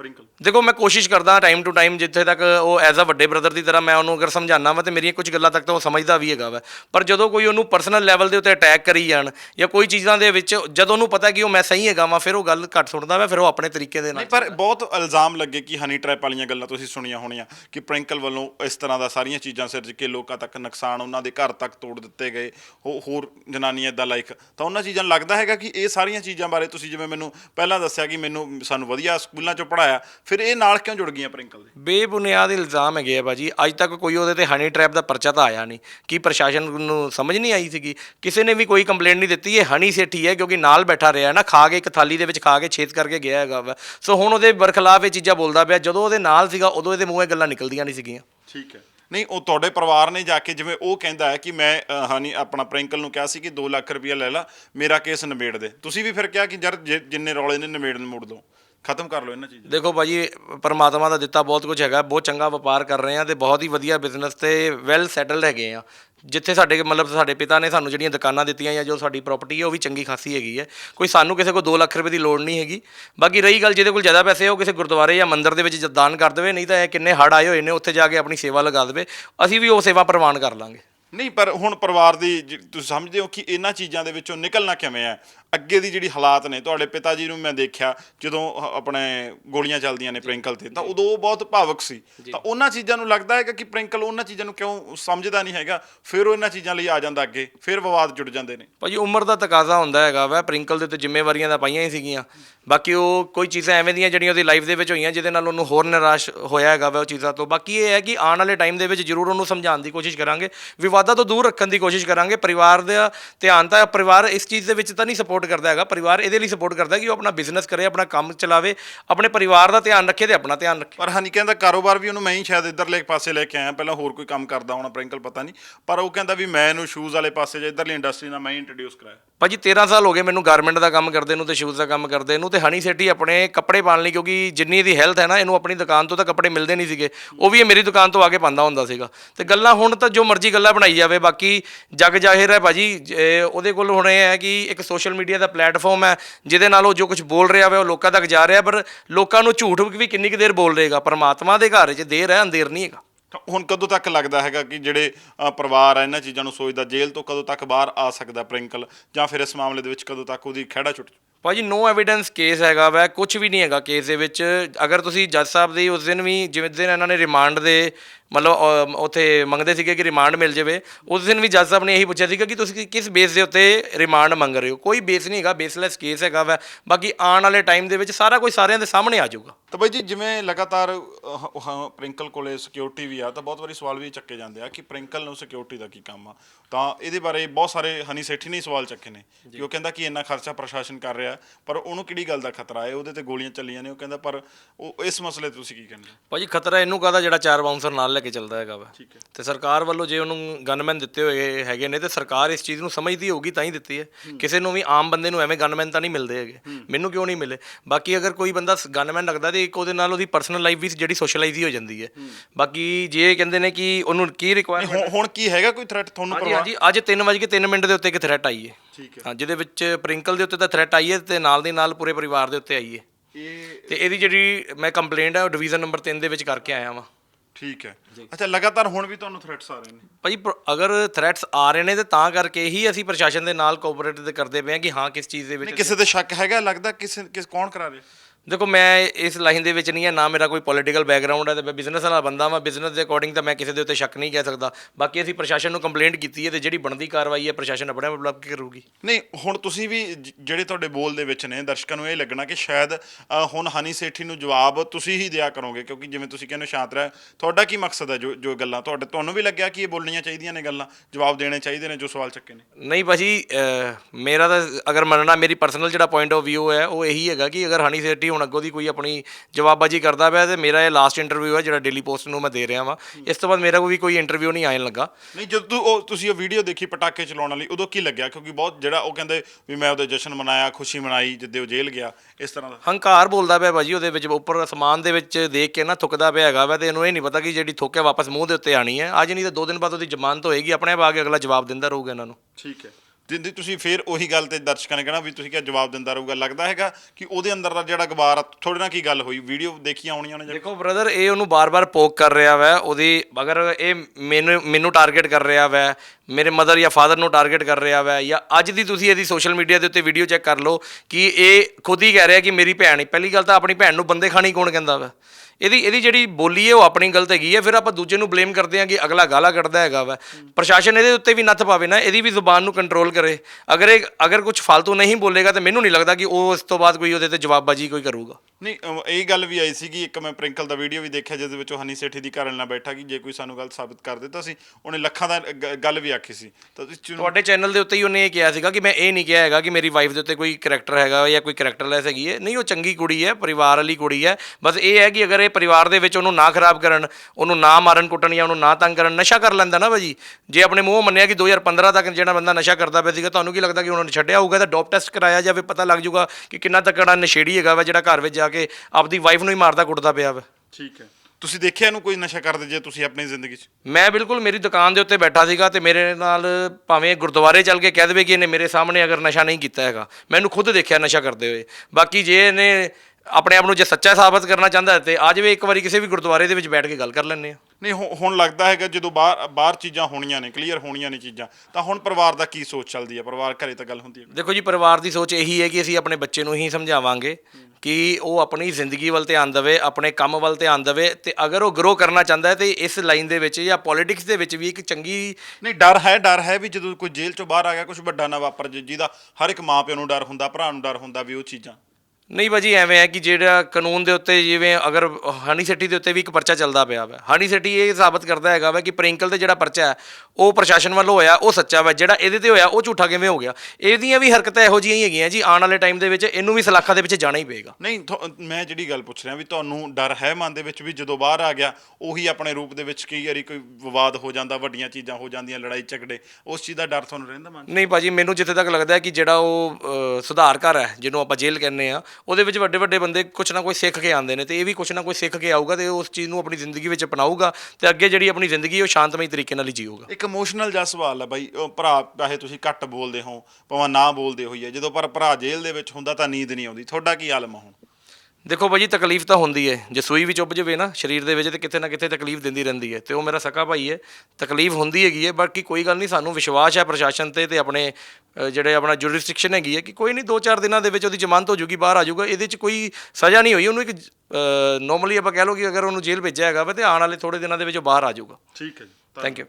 ਪ੍ਰਿੰਕਲ ਦੇਖੋ ਮੈਂ ਕੋਸ਼ਿਸ਼ ਕਰਦਾ ਟਾਈਮ ਟੂ ਟਾਈਮ ਜਿੱਥੇ ਤੱਕ ਉਹ ਐਜ਼ ਅ ਵੱਡੇ ਬ੍ਰਦਰ ਦੀ ਤਰ੍ਹਾਂ ਮੈਂ ਉਹਨੂੰ ਅਗਰ ਸਮਝਾਉਣਾ ਵਾ ਤੇ ਮੇਰੀਆਂ ਕੁਝ ਗੱਲਾਂ ਤੱਕ ਤਾਂ ਉਹ ਸਮਝਦਾ ਵੀ ਹੈਗਾ ਵਾ। ਪਰ ਜਦੋਂ ਕੋਈ ਉਹਨੂੰ ਪਰਸਨਲ ਲੈਵਲ ਦੇ ਉੱਤੇ ਅਟੈਕ ਕਰੀ ਜਾਣ ਜਾਂ ਕੋਈ ਚੀਜ਼ਾਂ ਦੇ ਵਿੱਚ ਜਦੋਂ ਉਹਨੂੰ ਪਤਾ ਕਿ ਉਹ ਮੈਂ ਸਹੀ ਹੈਗਾ ਵਾ ਫਿਰ ਉਹ ਗੱਲ ਘੱਟ ਸੁਣਦਾ ਵਾ ਫਿਰ ਉਹ ਆਪਣੇ ਤਰੀਕੇ ਦੇ ਨਾਲ ਨਹੀਂ ਪਰ ਬਹੁਤ ਇਲਜ਼ਾਮ ਲੱਗੇ ਕਿ ਹਨੀ ਟ੍ਰੈਪ ਵਾਲੀਆਂ ਗੱਲਾਂ ਤੁਸੀਂ ਸੁਣੀਆਂ ਹੋਣੀਆਂ ਕਿ ਪ੍ਰਿੰਕਲ ਵੱਲੋਂ ਇਸ ਤਰ੍ਹਾਂ ਦਾ ਸਾਰੀਆਂ ਚੀਜ਼ਾਂ ਸਿਰਜ ਕੇ ਲੋਕਾਂ ਤੱਕ ਨੁਕਸਾਨ ਉਹਨਾਂ ਦੇ ਘਰ ਤੱਕ ਤੋੜ ਦਿੱਤੇ ਗਏ ਹੋ- ਹੋਰ ਜਨਾਨੀਆਂ ਇਦਾਂ ਲਾਈਕ ਤਾਂ ਉਹਨਾਂ ਚੀਜ਼ਾਂ ਲੱਗਦਾ ਹੈਗਾ ਕਿ ਇਹ ਸਾਰੀਆਂ ਚੀਜ਼ਾਂ ਬਾਰੇ ਤੁਸੀਂ ਜਿਵੇਂ ਮੈਨੂੰ ਪਹਿਲਾਂ ਦੱਸਿਆ ਕਿ ਮੈਨੂੰ ਸਾਨੂੰ ਵਧੀਆ ਸਕੂਲਾਂ 'ਚੋਂ ਪੜਾਇਆ ਫਿਰ ਇਹ ਨਾਲ ਕਿਉਂ ਜੁੜ ਗਈਆਂ ਪ੍ਰਿੰਕਲ ਦੇ? ਬੇਬੁਨਿਆਦ ਇਲਜ਼ਾਮ ਹੈਗੇ ਆ ਬਾਜੀ ਅੱਜ ਤੱਕ ਕੋਈ ਉਹਦੇ ਤੇ ਹਨੀ ਟ੍ਰੈਪ ਦਾ ਪਰਚਾ ਤਾਂ ਆਇਆ ਨਹੀਂ। ਕੀ ਪ੍ਰਸ਼ਾਸਨ ਨੂੰ ਸਮਝ ਨਹੀਂ ਆਈ ਸੀਗੀ? ਕਿਸੇ ਨੇ ਵੀ ਕੋਈ ਕੰਪਲੇਂਟ ਨਹੀਂ ਦਿੱਤੀ। ਇਹ ਹਨੀ ਸੇਠੀ ਹੈ ਕਿਉਂਕਿ ਨਾਲ ਬੈਠਾ ਰਿਹਾ ਨਾ। ਖਾ ਕੇ ਇੱਕ ਥਾਲੀ ਦੇ ਵਿੱਚ ਖਾ ਕੇ ਛੇਦ ਕਰਕੇ ਗਿਆ ਹੈਗਾ ਵਾ। ਸੋ ਹੁਣ ਉਹਦੇ ਬਰਖਲਾਫ ਇਹ ਚੀਜ਼ਾਂ ਬੋਲਦਾ ਪਿਆ। ਜਦੋਂ ਉਹਦੇ ਨਾਲ ਸੀਗਾ ਉਦੋਂ ਇਹਦੇ ਮੂੰਹੋਂ ਇਹ ਗੱਲਾਂ ਨਿਕਲਦੀਆਂ ਨਹੀਂ ਸੀਗੀਆਂ। ਠੀਕ ਹੈ। ਨਹੀਂ ਉਹ ਤੁਹਾਡੇ ਪਰਿਵਾਰ ਨੇ ਜਾ ਕੇ ਜਿਵੇਂ ਉਹ ਕਹਿੰਦਾ ਹੈ ਕਿ ਮੈਂ ਅ, ਹਨੀ ਆਪਣਾ ਪ੍ਰਿੰਕਲ ਨੂੰ ਕਿਹਾ ਸੀ ਕਿ 2 ਲੱਖ ਰੁਪਇਆ ਲੈ ਲਾ ਮੇਰਾ ਕੇਸ ਨਿਬੇੜ ਦੇ। ਤੁਸੀਂ ਵੀ ਫਿਰ ਕਿਹਾ ਕਿ ਜਰ ਜੇ- ਜਿੰਨੇ ਰੌਲੇ ਨੇ ਨਿਬੇੜਨ ਮੋੜ ਦੋ। ਖਤਮ ਕਰ ਲਓ ਇਹਨਾਂ ਚੀਜ਼ਾਂ ਦੇਖੋ ਭਾਜੀ ਪਰਮਾਤਮਾ ਦਾ ਦਿੱਤਾ ਬਹੁਤ ਕੁਝ ਹੈਗਾ ਬਹੁਤ ਚੰਗਾ ਵਪਾਰ ਕਰ ਰਹੇ ਆ ਤੇ ਬਹੁਤ ਹੀ ਵਧੀਆ ਬਿਜ਼ਨਸ ਤੇ ਵੈਲ ਸੈਟਲਡ ਹੈਗੇ ਆ। ਜਿੱਥੇ ਸਾਡੇ ਮਤਲਬ ਸਾਡੇ ਪਿਤਾ ਨੇ ਸਾਨੂੰ ਜਿਹੜੀਆਂ ਦੁਕਾਨਾਂ ਦਿੱਤੀਆਂ ਜਾਂ ਜੋ ਸਾਡੀ ਪ੍ਰਾਪਰਟੀ ਹੈ ਉਹ ਵੀ ਚੰਗੀ ਖਾਸੀ ਹੈਗੀ ਹੈ। ਕੋਈ ਸਾਨੂੰ ਕਿਸੇ ਕੋਲ 2 ਲੱਖ ਰੁਪਏ ਦੀ ਲੋੜ ਨਹੀਂ ਹੈਗੀ। ਬਾਕੀ ਰਹੀ ਗੱਲ ਜਿਹਦੇ ਕੋਲ ਜ਼ਿਆਦਾ ਪੈਸੇ ਹੈ ਉਹ ਕਿਸੇ ਗੁਰਦੁਆਰੇ ਜਾਂ ਮੰਦਿਰ ਦੇ ਵਿੱਚ ਦਾਨ ਕਰ ਦੇਵੇ ਨਹੀਂ ਤਾਂ ਇਹ ਕਿੰਨੇ ਹੜ ਆਏ ਹੋਏ ਨੇ ਉੱਥੇ ਜਾ ਕੇ ਆਪਣੀ ਸੇਵਾ ਲਗਾ ਦੇਵੇ। ਅਸੀਂ ਵੀ ਉਹ ਸੇਵਾ ਪ੍ਰਵਾਨ ਕਰ ਲਾਂਗੇ। ਨਹੀਂ ਪਰ ਹੁਣ ਪਰਿਵਾਰ ਦੀ ਤੁਸੀਂ ਸਮਝਦੇ ਹੋ ਕਿ ਇਹਨਾਂ ਚੀਜ਼ਾਂ ਦੇ ਵਿੱਚੋਂ ਨਿਕਲਣਾ ਕਿਵੇਂ ਹੈ? ਅੱਗੇ ਦੀ ਜਿਹੜੀ ਹਾਲਾਤ ਨੇ ਤੁਹਾਡੇ ਪਿਤਾ ਜੀ ਨੂੰ ਮੈਂ ਦੇਖਿਆ ਜਦੋਂ ਆਪਣੇ ਗੋਲੀਆਂ ਚੱਲਦੀਆਂ ਨੇ ਪ੍ਰਿੰਕਲ ਤੇ ਤਾਂ ਉਦੋਂ ਉਹ ਬਹੁਤ ਭਾਵਕ ਸੀ। ਤਾਂ ਉਹਨਾਂ ਚੀਜ਼ਾਂ ਨੂੰ ਲੱਗਦਾ ਹੈਗਾ ਕਿ ਪ੍ਰਿੰਕਲ ਉਹਨਾਂ ਚੀਜ਼ਾਂ ਨੂੰ ਕਿਉਂ ਸਮਝਦਾ ਨਹੀਂ ਹੈਗਾ ਫਿਰ ਉਹ ਇਹਨਾਂ ਚੀਜ਼ਾਂ ਲਈ ਆ ਜਾਂਦਾ ਅੱਗੇ ਫਿਰ ਵਿਵਾਦ ਜੁੜ ਜਾਂਦੇ ਨੇ। ਭਾਜੀ ਉਮਰ ਦਾ ਤਕਾਜ਼ਾ ਹੁੰਦਾ ਹੈਗਾ ਵਾ ਪ੍ਰਿੰਕਲ ਦੇ ਉੱਤੇ ਜ਼ਿੰਮੇਵਾਰੀਆਂ ਤਾਂ ਪਾਈਆਂ ਹੀ ਸੀਗੀਆਂ। ਬਾਕੀ ਉਹ ਕੋਈ ਚੀਜ਼ਾਂ ਐਵੇਂ ਦੀਆਂ ਜਿਹੜੀਆਂ ਉਹਦੀ ਲਾਈਫ ਦੇ ਵਿੱਚ ਹੋਈਆਂ ਜਿਹਦੇ ਨਾਲ ਉਹਨੂੰ ਹੋਰ ਨਿਰਾਸ਼ ਹੋਇਆ ਹੈਗਾ ਵਾ ਉਹ ਚੀਜ਼ਾਂ ਤੋਂ। ਬਾਕੀ ਇਹ ਹੈ ਕਿ ਆਉਣ ਵਾਲੇ ਟਾਈਮ ਦੇ ਵਿੱਚ ਜ਼ਰੂਰ ਉਹਨੂੰ ਸਮਝਾਉਣ ਦੀ ਕੋਸ਼ਿਸ਼ ਕਰਾਂਗੇ ਵਿਵਾਦਾਂ ਤੋਂ ਦੂਰ ਰੱਖਣ ਦੀ ਕੋਸ਼ਿਸ਼ ਕਰਾਂਗੇ। ਪਰਿਵਾਰ ਦਾ ਧਿਆਨ ਤਾਂ ਪਰਿਵਾਰ ਇਸ ਚੀਜ਼ ਦੇ ਵਿੱਚ ਤਾਂ ਨਹੀਂ ਸਪੋਰਟ ਕਰਦਾ ਹੈਗਾ, ਪਰਿਵਾਰ ਇਹਦੇ ਲਈ ਸਪੋਰਟ ਕਰਦਾ ਕਿ ਉਹ ਆਪਣਾ ਬਿਜ਼ਨਸ ਕਰੇ, ਆਪਣਾ ਕੰਮ ਚਲਾਵੇ, ਆਪਣੇ ਪਰਿਵਾਰ ਦਾ ਧਿਆਨ ਰੱਖੇ ਤੇ ਆਪਣਾ ਧਿਆਨ ਰੱਖੇ। ਪਰ ਹਨੀ ਕਹਿੰਦਾ ਕਾਰੋਬਾਰ ਵੀ ਉਹਨੂੰ ਮੈਂ ਹੀ ਸ਼ਾਇਦ ਇੱਧਰਲੇ ਪਾਸੇ ਲੈ ਕੇ ਆਇਆ, ਪਹਿਲਾਂ ਹੋਰ ਕੋਈ ਕੰਮ ਕਰਦਾ ਹੋਣਾ, ਪ੍ਰਿੰਕਲ ਪਤਾ ਨਹੀਂ, ਪਰ ਉਹ ਕਹਿੰਦਾ ਵੀ ਮੈਂ ਇਹਨੂੰ ਸ਼ੂਜ਼ ਵਾਲੇ ਪਾਸੇ ਜਾਂ ਇੱਧਰਲੀ ਇੰਡਸਟਰੀ ਨਾਲ ਮੈਂ ਇੰਟਰੋਡਿਊਸ ਕਰਾਇਆ। ਭਾਜੀ 13 ਸਾਲ ਹੋ ਗਏ ਮੈਨੂੰ ਗਾਰਮੈਂਟ ਦਾ ਕੰਮ ਕਰਦੇ ਨੂੰ ਤੇ ਸ਼ੂਜ਼ ਦਾ ਕੰਮ ਕਰਦੇ ਨੂੰ ਤੇ ਹਣੀ ਸੇਠੀ ਆਪਣੇ ਕੱਪੜੇ ਪਾਉਣ ਲਈ ਕਿਉਂਕਿ ਜਿੰਨੀ ਇਹਦੀ ਹੈਲਥ ਹੈ ਨਾ, ਇਹਨੂੰ ਆਪਣੀ ਦੁਕਾਨ ਤੋਂ ਤਾਂ ਕੱਪੜੇ ਮਿਲਦੇ ਨਹੀਂ ਸੀਗੇ। ਉਹ ਵੀ ਇਹ ਮੇਰੀ ਦੁਕਾਨ ਤੋਂ ਆ ਕੇ ਪਾਉਂਦਾ ਹੁੰਦਾ ਸੀਗਾ। ਤੇ ਗੱਲਾਂ ਹੁਣ ਤਾਂ ਜੋ ਮਰਜ਼ੀ ਗੱਲਾਂ ਬਣਾਈ ਜਾਵੇ, ਬਾਕੀ ਜਗ ਜ਼ਾਹਿਰ ਹੈ ਭਾਜੀ, ਜੇ ਉਹਦੇ ਕੋਲ ਹੁਣ ਇਹ ਹੈ ਕਿ ਇੱਕ ਸੋਸ਼ਲ ਮੀਡੀਆ ਦਾ ਪਲੇਟਫਾਰਮ ਹੈ, ਜਿਹਦੇ ਨਾਲ ਉਹ ਜੋ ਕੁਝ ਬੋਲ ਰਿਹਾ ਵਾ, ਉਹ ਲੋਕਾਂ ਤੱਕ ਜਾ ਰਿਹਾ, ਪਰ ਲੋਕਾਂ ਨੂੰ ਝੂਠ ਵੀ ਕਿੰਨੀ ਕੁ ਦੇਰ ਬੋਲ ਰਹੇਗਾ। ਪਰਮਾਤਮਾ ਦੇ ਘਰ 'ਚ ਦੇਰ ਹੈ, ਅੰਧੇਰ ਨਹੀਂ ਹੈਗਾ। ਹੁਣ ਕਦੋਂ ਤੱਕ ਲੱਗਦਾ ਹੈਗਾ ਕਿ ਜਿਹੜੇ ਅ, ਪਰਿਵਾਰ ਆ ਇਹਨਾਂ ਚੀਜ਼ਾਂ ਨੂੰ ਸੋਚਦਾ ਜੇਲ੍ਹ ਤੋਂ ਕਦੋਂ ਤੱਕ ਬਾਹਰ ਆ ਸਕਦਾ ਪ੍ਰਿੰਕਲ? ਜਾਂ ਫਿਰ ਇਸ ਮਾਮਲੇ ਦੇ ਵਿੱਚ ਕਦੋਂ ਤੱਕ ਉਹਦੀ ਖਹਿੜਾ ਛੁੱਟ ਭਾਜੀ ਨੋ ਐਵੀਡੈਂਸ ਕੇਸ ਹੈਗਾ ਵੈ ਕੁਝ ਵੀ ਨਹੀਂ ਹੈਗਾ ਕੇਸ ਦੇ ਵਿੱਚ। ਅਗਰ ਤੁਸੀਂ ਜੱਜ ਸਾਹਿਬ ਦੀ ਉਸ ਦਿਨ ਵੀ ਜਿਵੇਂ ਦਿਨ ਇਹਨਾਂ ਨੇ ਰਿਮਾਂਡ ਦੇ ਮਤਲਬ ਉੱਥੇ ਮੰਗਦੇ ਸੀਗੇ ਕਿ ਰਿਮਾਂਡ ਮਿਲ ਜਾਵੇ। ਉਸ ਦਿਨ ਵੀ ਜੱਜ ਸਾਹਿਬ ਨੇ ਇਹੀ ਪੁੱਛਿਆ ਸੀਗਾ ਕਿ ਤੁਸੀਂ ਕਿਸ ਬੇਸ ਦੇ ਉੱਤੇ ਰਿਮਾਂਡ ਮੰਗ ਰਹੇ ਹੋ? ਕੋਈ ਬੇਸ ਨਹੀਂ ਹੈਗਾ ਬੇਸਲੈਸ ਕੇਸ ਹੈਗਾ ਵੈ। ਬਾਕੀ ਆਉਣ ਵਾਲੇ ਟਾਈਮ ਦੇ ਵਿੱਚ ਸਾਰਾ ਕੁਝ ਸਾਰਿਆਂ ਦੇ ਸਾਹਮਣੇ ਆ ਜਾਊਗਾ। ਤਾਂ ਬਾਈ ਜੀ ਜਿਵੇਂ ਲਗਾਤਾਰ ਪ੍ਰਿੰਕਲ ਕੋਲੇ ਸਿਕਿਉਰਿਟੀ ਵੀ ਆ ਤਾਂ ਬਹੁਤ ਵਾਰੀ ਸਵਾਲ ਵੀ ਚੱਕੇ ਜਾਂਦੇ ਆ ਕਿ ਪ੍ਰਿੰਕਲ ਨੂੰ ਸਿਕਿਉਰਿਟੀ ਦਾ ਕੀ ਕੰਮ ਆ? ਤਾਂ ਇਹਦੇ ਬਾਰੇ ਬਹੁਤ ਸਾਰੇ ਹਨੀ ਸੇਠੀ ਨੇ ਸਵਾਲ ਚੱਕੇ ਨੇ ਕਿ ਉਹ ਕਹਿੰਦਾ ਕਿ ਇੰਨਾ ਖਰਚਾ ਪ੍ਰਸ਼ਾਸਨ ਕਰ ਰਿਹਾ ਪਰ ਉਹਨੂੰ ਕਿਹੜੀ ਗੱਲ ਦਾ ਖਤਰਾ ਹੈ? ਉਹਦੇ ਤੇ ਗੋਲੀਆਂ ਚੱਲੀਆਂ ਨੇ ਉਹ ਕਹਿੰਦਾ ਪਰ ਉਹ ਇਸ ਮਸਲੇ ਤੇ ਤੁਸੀਂ ਕੀ ਕਹਿੰਦੇ ਭਾਜੀ ਖਤਰਾ ਇਹਨੂੰ ਕਾਹਦਾ ਜਿਹੜਾ ਚਾਰ ਬਾਉਂਸਰ ਨਾਲ ਲੈ ਕੇ ਚੱਲਦਾ ਹੈਗਾ ਵਾ। ਠੀਕ ਹੈ। ਤੇ ਸਰਕਾਰ ਵੱਲੋਂ ਜੇ ਉਹਨੂੰ ਗਨਮੈਨ ਦਿੱਤੇ ਹੋਏ ਹੈਗੇ ਨੇ ਤੇ ਸਰਕਾਰ ਇਸ ਚੀਜ਼ ਨੂੰ ਸਮਝਦੀ ਹੋਊਗੀ ਤਾਂ ਹੀ ਦਿੱਤੀ ਹੈ। ਕਿਸੇ ਨੂੰ ਵੀ ਆਮ ਬੰਦੇ ਨੂੰ ਐਵੇਂ ਗਨਮੈਨ ਤਾਂ ਨਹੀਂ ਮਿਲਦੇ ਹੈਗੇ। ਮੈਨੂੰ ਕਿਉਂ ਨਹੀਂ ਮਿਲੇ? ਬਾਕੀ ਅਗਰ ਕੋਈ ਬੰਦਾ ਗਨਮੈਨ ਲੱਗਦਾ ਤੇ ਇੱਕ ਉਹਦੇ ਨਾਲ ਉਹਦੀ ਪਰਸਨਲ ਲਾਈਫ ਵੀ ਜਿਹੜੀ ਸੋਸ਼ਲਾਈਜ਼ ਹੀ ਹੋ ਜਾਂਦੀ ਹੈ। ਬਾਕੀ ਜੇ ਕਹਿੰਦੇ ਨੇ ਕਿ ਉਹਨੂੰ ਕੀ ਰਿਕੁਆਇਰਮੈਂਟ ਹੁਣ ਕੀ ਹੈਗਾ ਕੋਈ ਥ੍ਰੈਟ ਤੁਹਾਨੂੰ ਪਰਵਾਹ? ਹਾਂਜੀ ਅੱਜ 3:03 ਮਿੰਟ ਦੇ ਉੱਤੇ ਇੱਕ ਥ੍ਰੈਟ ਆਈ ਹੈ। ਠੀਕ ਹੈ। ਹਾਂ ਜਿਹਦੇ ਵਿੱਚ ਪ੍ਰਿੰਕਲ ਦੇ ਉੱਤੇ ਤਾਂ ਥ੍ਰੈਟ ਆਈ ਹੈ ਤੇ ਨਾਲ ਦੀ ਨਾਲ ਪੂਰੇ ਪਰਿਵਾਰ ਦੇ ਉੱਤੇ ਆਈ ਹੈ। ਤੇ ਇਹਦੀ ਜਿਹੜੀ ਮੈਂ ਕੰਪਲੇਂਟ ਹੈ ਉਹ ਡਿਵੀਜ਼ਨ ਨੰਬਰ 3 ਦੇ ਵਿੱਚ ਕਰਕੇ ਆਇਆ ਵਾਂ। ਠੀਕ ਹੈ। ਅੱਛਾ ਲਗਾਤਾਰ ਹੁਣ ਵੀ ਤੁਹਾਨੂੰ ਥ੍ਰੈਟਸ ਆ ਰਹੇ ਨੇ। ਭਾਜੀ ਪ੍ਰ- ਅਗਰ ਥ੍ਰੈਟਸ ਆ ਰਹੇ ਨੇ ਤੇ ਤਾਂ ਕਰਕੇ ਹੀ ਅਸੀਂ ਪ੍ਰਸ਼ਾਸਨ ਦੇ ਨਾਲ ਕੋਆਪਰੇਟ ਕਰਦੇ ਪਏ ਹਾਂ ਕਿ ਹਾਂ ਕਿਸ ਚੀਜ਼ ਦੇ ਨਹੀਂ ਵਿੱਚ ਕਿਸੇ ਤੇ ਸ਼ੱਕ ਹੈਗਾ ਲੱਗਦਾ ਕਿਸੇ ਕਿਸ ਕੌਣ ਕਰਾ ਰਿਹਾ? ਦੇਖੋ ਮੈਂ ਇਸ ਲਾਈਨ ਦੇ ਵਿੱਚ ਨਹੀਂ ਹੈ ਨਾ ਮੇਰਾ ਕੋਈ ਪੋਲੀਟੀਕਲ ਬੈਕਗ੍ਰਾਉਂਡ ਹੈ ਤੇ ਮੈਂ ਬਿਜ਼ਨਸ ਵਾਲਾ ਬੰਦਾ ਵਾਂ। ਬਿਜ਼ਨਸ ਦੇ ਅਕੋਰਡਿੰਗ ਤਾਂ ਮੈਂ ਕਿਸੇ ਦੇ ਉੱਤੇ ਸ਼ੱਕ ਨਹੀਂ ਕਹਿ ਸਕਦਾ। ਬਾਕੀ ਅਸੀਂ ਪ੍ਰਸ਼ਾਸਨ ਨੂੰ ਕੰਪਲੇਂਟ ਕੀਤੀ ਹੈ ਤੇ ਜਿਹੜੀ ਬਣਦੀ ਕਾਰਵਾਈ ਹੈ ਪ੍ਰਸ਼ਾਸਨ ਆਪਣੇ ਆਪ ਲੱਗ ਕੇ ਕਰੂਗੀ। ਨਹੀਂ ਹੁਣ ਤੁਸੀਂ ਵੀ ਜ- ਜਿਹੜੇ ਤੁਹਾਡੇ ਬੋਲ ਦੇ ਵਿੱਚ ਨੇ ਦਰਸ਼ਕਾਂ ਨੂੰ ਇਹ ਲੱਗਣਾ ਕਿ ਸ਼ਾਇਦ ਅ, ਹੁਣ ਹਨੀ ਸੇਠੀ ਨੂੰ ਜਵਾਬ ਤੁਸੀਂ ਹੀ ਦਿਆ ਕਰੋਗੇ ਕਿਉਂਕਿ ਜਿਵੇਂ ਤੁਸੀਂ ਕਹਿੰਦੇ ਹੋ ਸ਼ਾਂਤ ਰਹਿ। ਤੁਹਾਡਾ ਕੀ ਮਕਸਦ ਹੈ ਜੋ ਜੋ ਗੱਲਾਂ? ਤੁਹਾਡੇ ਤੁਹਾਨੂੰ ਵੀ ਲੱਗਿਆ ਕਿ ਇਹ ਬੋਲਣੀਆਂ ਚਾਹੀਦੀਆਂ ਨੇ ਗੱਲਾਂ? ਜਵਾਬ ਦੇਣੇ ਚਾਹੀਦੇ ਨੇ ਜੋ ਸਵਾਲ ਚੱਕੇ ਨੇ? ਨਹੀਂ ਭਾਜੀ ਅਹ, ਮੇਰਾ ਤਾਂ ਅਗਰ ਮੰਨਣਾ ਮੇਰੀ ਪਰਸਨਲ ਜਿਹੜਾ ਪੁਆਇੰਟ ਆਫ View ਹੈ ਉਹ ਇਹੀ ਹੈਗਾ ਕਿ ਅਗਰ ਹਨੀ ਸੇਠੀ ਹੁਣ ਅੱਗੋਂ ਦੀ ਕੋਈ ਆਪਣੀ ਜਵਾਬਬਾਜੀ ਕਰਦਾ ਪਿਆ ਤੇ ਮੇਰਾ ਇਹ ਲਾਸਟ ਇੰਟਰਵਿਊ ਹੈ ਜਿਹੜਾ ਡੇਲੀ ਪੋਸਟ ਨੂੰ ਮੈਂ ਦੇ ਰਿਹਾ ਵਾਂ। ਇਸ ਤੋਂ ਬਾਅਦ ਮੇਰਾ ਕੋਈ ਕੋਈ ਇੰਟਰਵਿਊ ਨਹੀਂ ਆਉਣ ਲੱਗਾ। ਨਹੀਂ ਜਦੋਂ ਤੂੰ ਉਹ ਤੁਸੀਂ ਉਹ ਵੀਡੀਓ ਦੇਖੀ ਪਟਾਕੇ ਚਲਾਉਣ ਵਾਲੀ ਉਦੋਂ ਕੀ ਲੱਗਿਆ? ਕਿਉਂਕਿ ਬਹੁਤ ਜਿਹੜਾ ਉਹ ਕਹਿੰਦੇ ਵੀ ਮੈਂ ਉਹਦੇ ਜਸ਼ਨ ਮਨਾਇਆ ਖੁਸ਼ੀ ਮਨਾਈ ਜਿੱਦੇ ਉਹ ਜੇਲ੍ਹ ਗਿਆ ਇਸ ਤਰ੍ਹਾਂ ਦਾ। ਹੰਕਾਰ ਬੋਲਦਾ ਪਿਆ ਭਾਜੀ ਉਹਦੇ ਵਿੱਚ ਉੱਪਰ ਅਸਮਾਨ ਦੇ ਵਿੱਚ ਦੇਖ ਕੇ ਨਾ ਥੁੱਕਦਾ ਪਿਆ ਹੈਗਾ ਵਾ ਤੇ ਇਹਨੂੰ ਇਹ ਨਹੀਂ ਪਤਾ ਕਿ ਜਿਹੜੀ ਥੁੱਕ ਹੈ ਵਾਪਸ ਮੂੰਹ ਦੇ ਉੱਤੇ ਆਣੀ ਹੈ। ਅੱਜ ਨਹੀਂ ਤਾਂ ਦੋ ਦਿਨ ਬਾਅਦ ਉਹਦੀ ਜ਼ਮਾਨਤ ਹੋਏਗੀ ਆਪਣੇ ਆਪ ਆ ਕੇ ਅਗਲਾ ਜਵਾਬ ਦਿੰਦਾ ਰਹੂਗਾ ਇਹਨਾਂ ਨੂੰ। ਠੀਕ ਹੈ। ਜਿੰਦੀ ਤੁਸੀਂ ਫੇਰ ਉਹੀ ਗੱਲ ਤੇ ਦਰਸ਼ਕਾਂ ਨੇ ਕਹਿਣਾ ਵੀ ਤੁਸੀਂ ਕਿਹਾ ਜਵਾਬ ਦਿੰਦਾ ਰਹੂਗਾ, ਲੱਗਦਾ ਹੈਗਾ ਕਿ ਉਹਦੇ ਅੰਦਰ ਦਾ ਜਿਹੜਾ ਗਵਾਰ ਆ ਥੋੜੇ ਨਾਲ ਕੀ ਗੱਲ ਹੋਈ, ਵੀਡੀਓ ਦੇਖੀ ਆਉਣੀਆਂ ਨੇ ਦੇਖੋ ਬ੍ਰਦਰ ਇਹ ਉਹਨੂੰ ਬਾਰ-ਬਾਰ ਪੋਕ ਕਰ ਰਿਹਾ ਵੈ, ਉਹਦੀ ਅਗਰ ਇਹ ਮੈਨੂੰ ਮੈਨੂੰ ਟਾਰਗੇਟ ਕਰ ਰਿਹਾ ਵੈ, ਮੇਰੇ ਮਦਰ ਜਾਂ ਫਾਦਰ ਨੂੰ ਟਾਰਗੇਟ ਕਰ ਰਿਹਾ ਵੈ, ਜਾਂ ਅੱਜ ਦੀ ਤੁਸੀਂ ਇਹਦੀ ਸੋਸ਼ਲ ਮੀਡੀਆ ਦੇ ਉੱਤੇ ਵੀਡੀਓ ਚੈੱਕ ਕਰ ਲਓ ਕਿ ਇਹ ਖੁਦ ਹੀ ਕਹਿ ਰਿਹਾ ਕਿ ਮੇਰੀ ਭੈਣ ਹੈ ਪਹਿਲੀ ਗੱਲ ਤਾਂ ਆਪਣੀ ਭੈਣ ਨੂੰ ਬੰਦੇ ਖਾਣੀ ਕੌਣ ਕਹਿੰਦਾ ਵੈ? ਇਹਦੀ ਇਹਦੀ ਜਿਹੜੀ ਬੋਲੀ ਹੈ ਉਹ ਆਪਣੀ ਗਲਤ ਹੈਗੀ ਹੈ, ਫਿਰ ਆਪਾਂ ਦੂਜੇ ਨੂੰ ਬਲੇਮ ਕਰਦੇ ਹਾਂ ਕਿ ਅਗਲਾ ਗਾਲਾਂ ਕੱਢਦਾ ਹੈਗਾ ਵਾ। ਪ੍ਰਸ਼ਾਸਨ ਇਹਦੇ ਉੱਤੇ ਵੀ ਨੱਥ ਪਾਵੇ ਨਾ, ਇਹਦੀ ਵੀ ਜ਼ੁਬਾਨ ਨੂੰ ਕੰਟਰੋਲ ਕਰੇ। ਅਗਰ ਇਹ ਅਗਰ ਕੁਝ ਫालतू ਨਹੀਂ ਬੋਲੇਗਾ ਤਾਂ ਮੈਨੂੰ ਨਹੀਂ ਲੱਗਦਾ ਕਿ ਉਹ ਇਸ ਤੋਂ ਬਾਅਦ ਕੋਈ ਉਹਦੇ ਤੇ ਜਵਾਬਬਾਜੀ ਕੋਈ ਕਰੂਗਾ। ਨਹੀਂ ਅਮ, ਇਹ ਗੱਲ ਵੀ ਆਈ ਸੀਗੀ ਇੱਕ ਮੈਂ ਪ੍ਰਿੰਕਲ ਦਾ ਵੀਡੀਓ ਵੀ ਦੇਖਿਆ ਜਿਹਦੇ ਵਿੱਚ ਉਹ ਹਨੀ ਸੇਠੀ ਦੀ ਘਰ ਨਾਲ ਬੈਠਾ ਕਿ ਜੇ ਕੋਈ ਸਾਨੂੰ ਗੱਲ ਸਾਬਤ ਕਰ ਦਿੱਤਾ ਸੀ ਉਹਨੇ ਲੱਖਾਂ ਦਾ ਗ- ਗੱਲ ਵੀ ਆਖੀ ਸੀ। ਤਾਂ ਇਸ ਚੀਜ਼ ਤੁਹਾਡੇ ਚੈਨਲ ਦੇ ਉੱਤੇ ਹੀ ਉਹਨੇ ਇਹ ਕਿਹਾ ਸੀਗਾ ਕਿ ਮੈਂ ਇਹ ਨਹੀਂ ਕਿਹਾ ਹੈਗਾ ਕਿ ਮੇਰੀ ਵਾਈਫ ਦੇ ਉੱਤੇ ਕੋਈ ਕਰੈਕਟਰ ਹੈਗਾ ਜਾਂ ਕੋਈ ਕਰੈਕਟਰਲੈਸ ਹੈਗੀ ਹੈ। ਨਹੀਂ ਉਹ ਚੰਗੀ ਕੁੜੀ ਹੈ ਪਰਿਵਾਰ ਵਾਲੀ ਕੁੜੀ ਹੈ। ਬਸ ਇਹ ਹੈ ਕਿ ਅਗਰ ਇਹ ਪਰਿਵਾਰ ਦੇ ਵਿੱਚ ਉਹਨੂੰ ਨਾ ਖਰਾਬ ਕਰਨ ਉਹਨੂੰ ਨਾ ਮਾਰਨ ਕੁੱਟਣ ਜਾਂ ਉਹਨੂੰ ਨਾ ਤੰਗ ਕਰਨ ਨਸ਼ਾ ਕਰ ਲੈਂਦਾ ਨਾ ਭਾਜੀ। ਜੇ ਆਪਣੇ ਮੂੰਹ ਮੰਨਿਆ ਕਿ 2015 ਤੱਕ ਜਿਹੜਾ ਬੰਦਾ ਨਸ਼ਾ ਕਰਦਾ ਪਿਆ ਸੀਗਾ ਤੁਹਾਨੂੰ ਕੀ ਲੱਗਦਾ ਕਿ ਉਹਨਾਂ ਨੇ ਛੱਡਿਆ ਹੋਊਗਾ ਤਾਂ ਡੋਪ ਟੈਸਟ ਕਰਾਇਆ ਜਾਵੇ ਪਤਾ ਲੱਗ ਜਾਊਗਾ ਕਿ ਕਿੰਨਾ ਤਕੜਾ ਨਸ਼ੇੜੀ ਹੈਗਾ ਵਾ ਜਿਹੜਾ ਘਰ ਵਿੱਚ ਜਾ ਕੇ ਆਪਦੀ ਵਾਈਫ ਨੂੰ ਹੀ ਮਾਰਦਾ ਕੁੱਟਦਾ ਪਿਆ ਵਾ। ਠੀਕ ਹੈ। ਤੁਸੀਂ ਦੇਖਿਆ ਇਹਨੂੰ ਕੋਈ ਨਸ਼ਾ ਕਰਦੇ ਜੇ ਤੁਸੀਂ ਆਪਣੀ ਜ਼ਿੰਦਗੀ 'ਚ? ਮੈਂ ਬਿਲਕੁਲ ਮੇਰੀ ਦੁਕਾਨ ਦੇ ਉੱਤੇ ਬੈਠਾ ਸੀਗਾ ਤੇ ਮੇਰੇ ਨਾਲ ਭਾਵੇਂ ਗੁਰਦੁਆਰੇ ਚੱਲ ਕੇ ਕਹਿ ਦੇਵੇ ਕਿ ਇਹਨੇ ਮੇਰੇ ਸਾਹਮਣੇ ਅਗਰ ਨਸ਼ਾ ਨਹੀਂ ਕੀਤਾ ਹੈਗਾ। ਮੈਨੂੰ ਖੁਦ ਦੇਖਿਆ ਨਸ਼ਾ ਕਰਦੇ ਹੋਏ। ਬਾਕੀ ਜੇ ਇਹਨੇ ਆਪਣੇ ਆਪ ਨੂੰ ਜੇ ਸੱਚਾ ਸਾਬਤ ਕਰਨਾ ਚਾਹੁੰਦਾ ਤੇ ਆ ਜਾਵੇ ਇੱਕ ਵਾਰੀ ਕਿਸੇ ਵੀ ਗੁਰਦੁਆਰੇ ਦੇ ਵਿੱਚ ਬੈਠ ਕੇ ਗੱਲ ਕਰ ਲੈਂਦੇ ਆ ਨਹੀਂ ਹੁ- ਹੁਣ ਲੱਗਦਾ ਹੈਗਾ ਜਦੋਂ ਬਾਹਰ ਬਾਹਰ ਚੀਜ਼ਾਂ ਹੋਣੀਆਂ ਨੇ ਕਲੀਅਰ ਹੋਣੀਆਂ ਨੇ ਚੀਜ਼ਾਂ ਤਾਂ ਹੁਣ ਪਰਿਵਾਰ ਦਾ ਕੀ ਸੋਚ ਚੱਲਦੀ ਹੈ? ਪਰਿਵਾਰ ਘਰੇ ਤਾਂ ਗੱਲ ਹੁੰਦੀ ਹੈ। ਦੇਖੋ ਜੀ ਪਰਿਵਾਰ ਦੀ ਸੋਚ ਇਹੀ ਹੈ ਕਿ ਅਸੀਂ ਆਪਣੇ ਬੱਚੇ ਨੂੰ ਹੀ ਸਮਝਾਵਾਂਗੇ ਕਿ ਉਹ ਆਪਣੀ ਜ਼ਿੰਦਗੀ ਵੱਲ ਧਿਆਨ ਦੇਵੇ ਆਪਣੇ ਕੰਮ ਵੱਲ ਧਿਆਨ ਦੇਵੇ ਤੇ ਅਗਰ ਉਹ ਗਰੋ ਕਰਨਾ ਚਾਹੁੰਦਾ ਹੈ ਤੇ ਇਸ ਲਾਈਨ ਦੇ ਵਿੱਚ ਜਾਂ ਪੋਲਿਟਿਕਸ ਦੇ ਵਿੱਚ ਵੀ ਇੱਕ ਚੰਗੀ ਨਹੀਂ ਡਰ ਹੈ ਡਰ ਹੈ ਵੀ ਜਦੋਂ ਕੋਈ ਜੇਲ੍ਹ ਚੋਂ ਬਾਹਰ ਆ ਗਿਆ ਕੁਝ ਵੱਡਾ ਨਾ ਵਾਪਰ ਜੇ ਜਿਹਦਾ ਹਰ ਇੱਕ ਮਾਂ ਪਿਓ ਨੂੰ ਡਰ ਹੁੰਦਾ ਭਰਾ ਨੂੰ ਡਰ ਹੁੰਦਾ ਵੀ ਉਹ ਚੀਜ਼ਾਂ। ਨਹੀਂ ਭਾਜੀ ਐਵੇਂ ਹੈ ਕਿ ਜਿਹੜਾ ਕਾਨੂੰਨ ਦੇ ਉੱਤੇ ਜਿਵੇਂ ਅਗਰ ਹਨੀ ਸੈਟੀ ਦੇ ਉੱਤੇ ਵੀ ਇੱਕ ਪਰਚਾ ਚੱਲਦਾ ਪਿਆ ਵਾ। ਹਨੀ ਸੈਟੀ ਇਹ ਸਾਬਤ ਕਰਦਾ ਹੈਗਾ ਵਾ ਕਿ ਪ੍ਰਿੰਕਲ ਤੇ ਜਿਹੜਾ ਪਰਚਾ ਹੈ ਉਹ ਪ੍ਰਸ਼ਾਸਨ ਵੱਲੋਂ ਹੋਇਆ ਉਹ ਸੱਚਾ ਵਾ। ਜਿਹੜਾ ਇਹਦੇ ਤੇ ਹੋਇਆ ਉਹ ਝੂਠਾ ਕਿਵੇਂ ਹੋ ਗਿਆ? ਇਹਦੀਆਂ ਵੀ ਹਰਕਤਾਂ ਇਹੋ ਜਿਹੀਆਂ ਹੀ ਹੈਗੀਆਂ ਜੀ। ਆਉਣ ਵਾਲੇ ਟਾਈਮ ਦੇ ਵਿੱਚ ਇਹਨੂੰ ਵੀ ਸਲਾਖਾਂ ਦੇ ਵਿੱਚ ਜਾਣਾ ਹੀ ਪਏਗਾ। ਨਹੀਂ ਤੁਹਾ- ਮੈਂ ਜਿਹੜੀ ਗੱਲ ਪੁੱਛ ਰਿਹਾ ਵੀ ਤੁਹਾਨੂੰ ਡਰ ਹੈ ਮਨ ਦੇ ਵਿੱਚ ਵੀ ਜਦੋਂ ਬਾਹਰ ਆ ਗਿਆ ਉਹੀ ਆਪਣੇ ਰੂਪ ਦੇ ਵਿੱਚ ਕਈ ਵਾਰੀ ਕੋਈ ਵਿਵਾਦ ਹੋ ਜਾਂਦਾ ਵੱਡੀਆਂ ਚੀਜ਼ਾਂ ਹੋ ਜਾਂਦੀਆਂ ਲੜਾਈ ਝਗੜੇ ਉਸ ਚੀਜ਼ ਦਾ ਡਰ ਤੁਹਾਨੂੰ ਰਹਿੰਦਾ ਮਨ 'ਚ? ਨਹੀਂ ਭਾਜੀ ਮੈਨੂੰ ਜਿੱਥੇ ਤੱਕ ਲੱਗਦਾ ਹੈ ਕਿ ਜਿਹੜਾ ਉਹ ਅ, ਸੁਧਾਰ ਘਰ ਹੈ ਜਿਹਨੂੰ ਆਪਾਂ ਜੇਲ੍ਹ ਕਹਿੰਦੇ ਆ ਉਹਦੇ ਵਿੱਚ ਵੱਡੇ ਵੱਡੇ ਬੰਦੇ ਕੁਛ ਨਾ ਕੁਛ ਸਿੱਖ ਕੇ ਆਉਂਦੇ ਨੇ ਤੇ ਇਹ ਵੀ ਕੁਛ ਨਾ ਕੁਛ ਸਿੱਖ ਕੇ ਆਊਗਾ ਤੇ ਉਸ ਚੀਜ਼ ਨੂੰ ਆਪਣੀ ਜ਼ਿੰਦਗੀ ਵਿੱਚ ਅਪਣਾਊਗਾ ਤੇ ਅੱਗੇ ਜਿਹੜੀ ਆਪਣੀ ਜ਼ਿੰਦਗੀ ਉਹ ਸ਼ਾਂਤਮਈ ਤਰੀਕੇ ਨਾਲ ਹੀ ਜੀਊਗਾ। ਇੱਕ ਇਮੋਸ਼ਨਲ ਜਿਹਾ ਸਵਾਲ ਹੈ ਬਾਈ, ਉਹ ਭਰਾ ਚਾਹੇ ਤੁਸੀਂ ਘੱਟ ਬੋਲਦੇ ਹੋ, ਭਾਵੇਂ ਨਾ ਬੋਲਦੇ ਹੋਈਏ, ਜਦੋਂ ਪਰ ਭਰਾ ਜੇਲ੍ਹ ਦੇ ਵਿੱਚ ਹੁੰਦਾ ਤਾਂ ਨੀਂਦ ਨਹੀਂ ਆਉਂਦੀ। ਤੁਹਾਡਾ ਕੀ ਆਲਮ ਹੁਣ? ਦੇਖੋ ਭਾਜੀ ਤਕਲੀਫ ਤਾਂ ਹੁੰਦੀ ਹੈ ਜੇ ਸੂਈ ਵੀ ਚੁੱਭ ਜਵੇ ਨਾ ਸਰੀਰ ਦੇ ਵਿੱਚ ਤੇ ਕਿਤੇ ਨਾ ਕਿਤੇ ਤਕਲੀਫ ਦਿੰਦੀ ਰਹਿੰਦੀ ਹੈ ਤੇ ਉਹ ਮੇਰਾ ਸਕਾ ਭਾਈ ਹੈ ਤਕਲੀਫ ਹੁੰਦੀ ਹੈਗੀ ਹੈ ਬਾਕੀ ਕੋਈ ਗੱਲ ਨਹੀਂ ਸਾਨੂੰ ਵਿਸ਼ਵਾਸ ਹੈ ਪ੍ਰਸ਼ਾਸਨ ਤੇ ਤੇ ਆਪਣੇ ਜਿਹੜੇ ਆਪਣਾ ਜੁਰਿਸਡਿਕਸ਼ਨ ਹੈਗੀ ਹੈ ਕਿ ਕੋਈ ਨਹੀਂ 2-4 ਦਿਨਾਂ ਦੇ ਵਿੱਚ ਉਹਦੀ ਜ਼ਮਾਨਤ ਹੋ ਜੂਗੀ ਬਾਹਰ ਆ ਜਾਊਗਾ ਇਹਦੇ 'ਚ ਕੋਈ ਸਜ਼ਾ ਨਹੀਂ ਹੋਈ ਉਹਨੂੰ ਇੱਕ ਨਾਰਮਲੀ ਆਪਾਂ ਕਹਿ ਲਓ ਕਿ ਅਗਰ ਉਹਨੂੰ ਜੇਲ੍ਹ ਭੇਜਿਆ ਹੈਗਾ ਵਾ ਤੇ ਆਉਣ ਵਾਲੇ ਥੋੜੇ ਦਿਨਾਂ ਦੇ ਵਿੱਚ ਉਹ ਬਾਹਰ ਆ ਜਾਊਗਾ ਠੀਕ ਹੈ ਜੀ। Thank you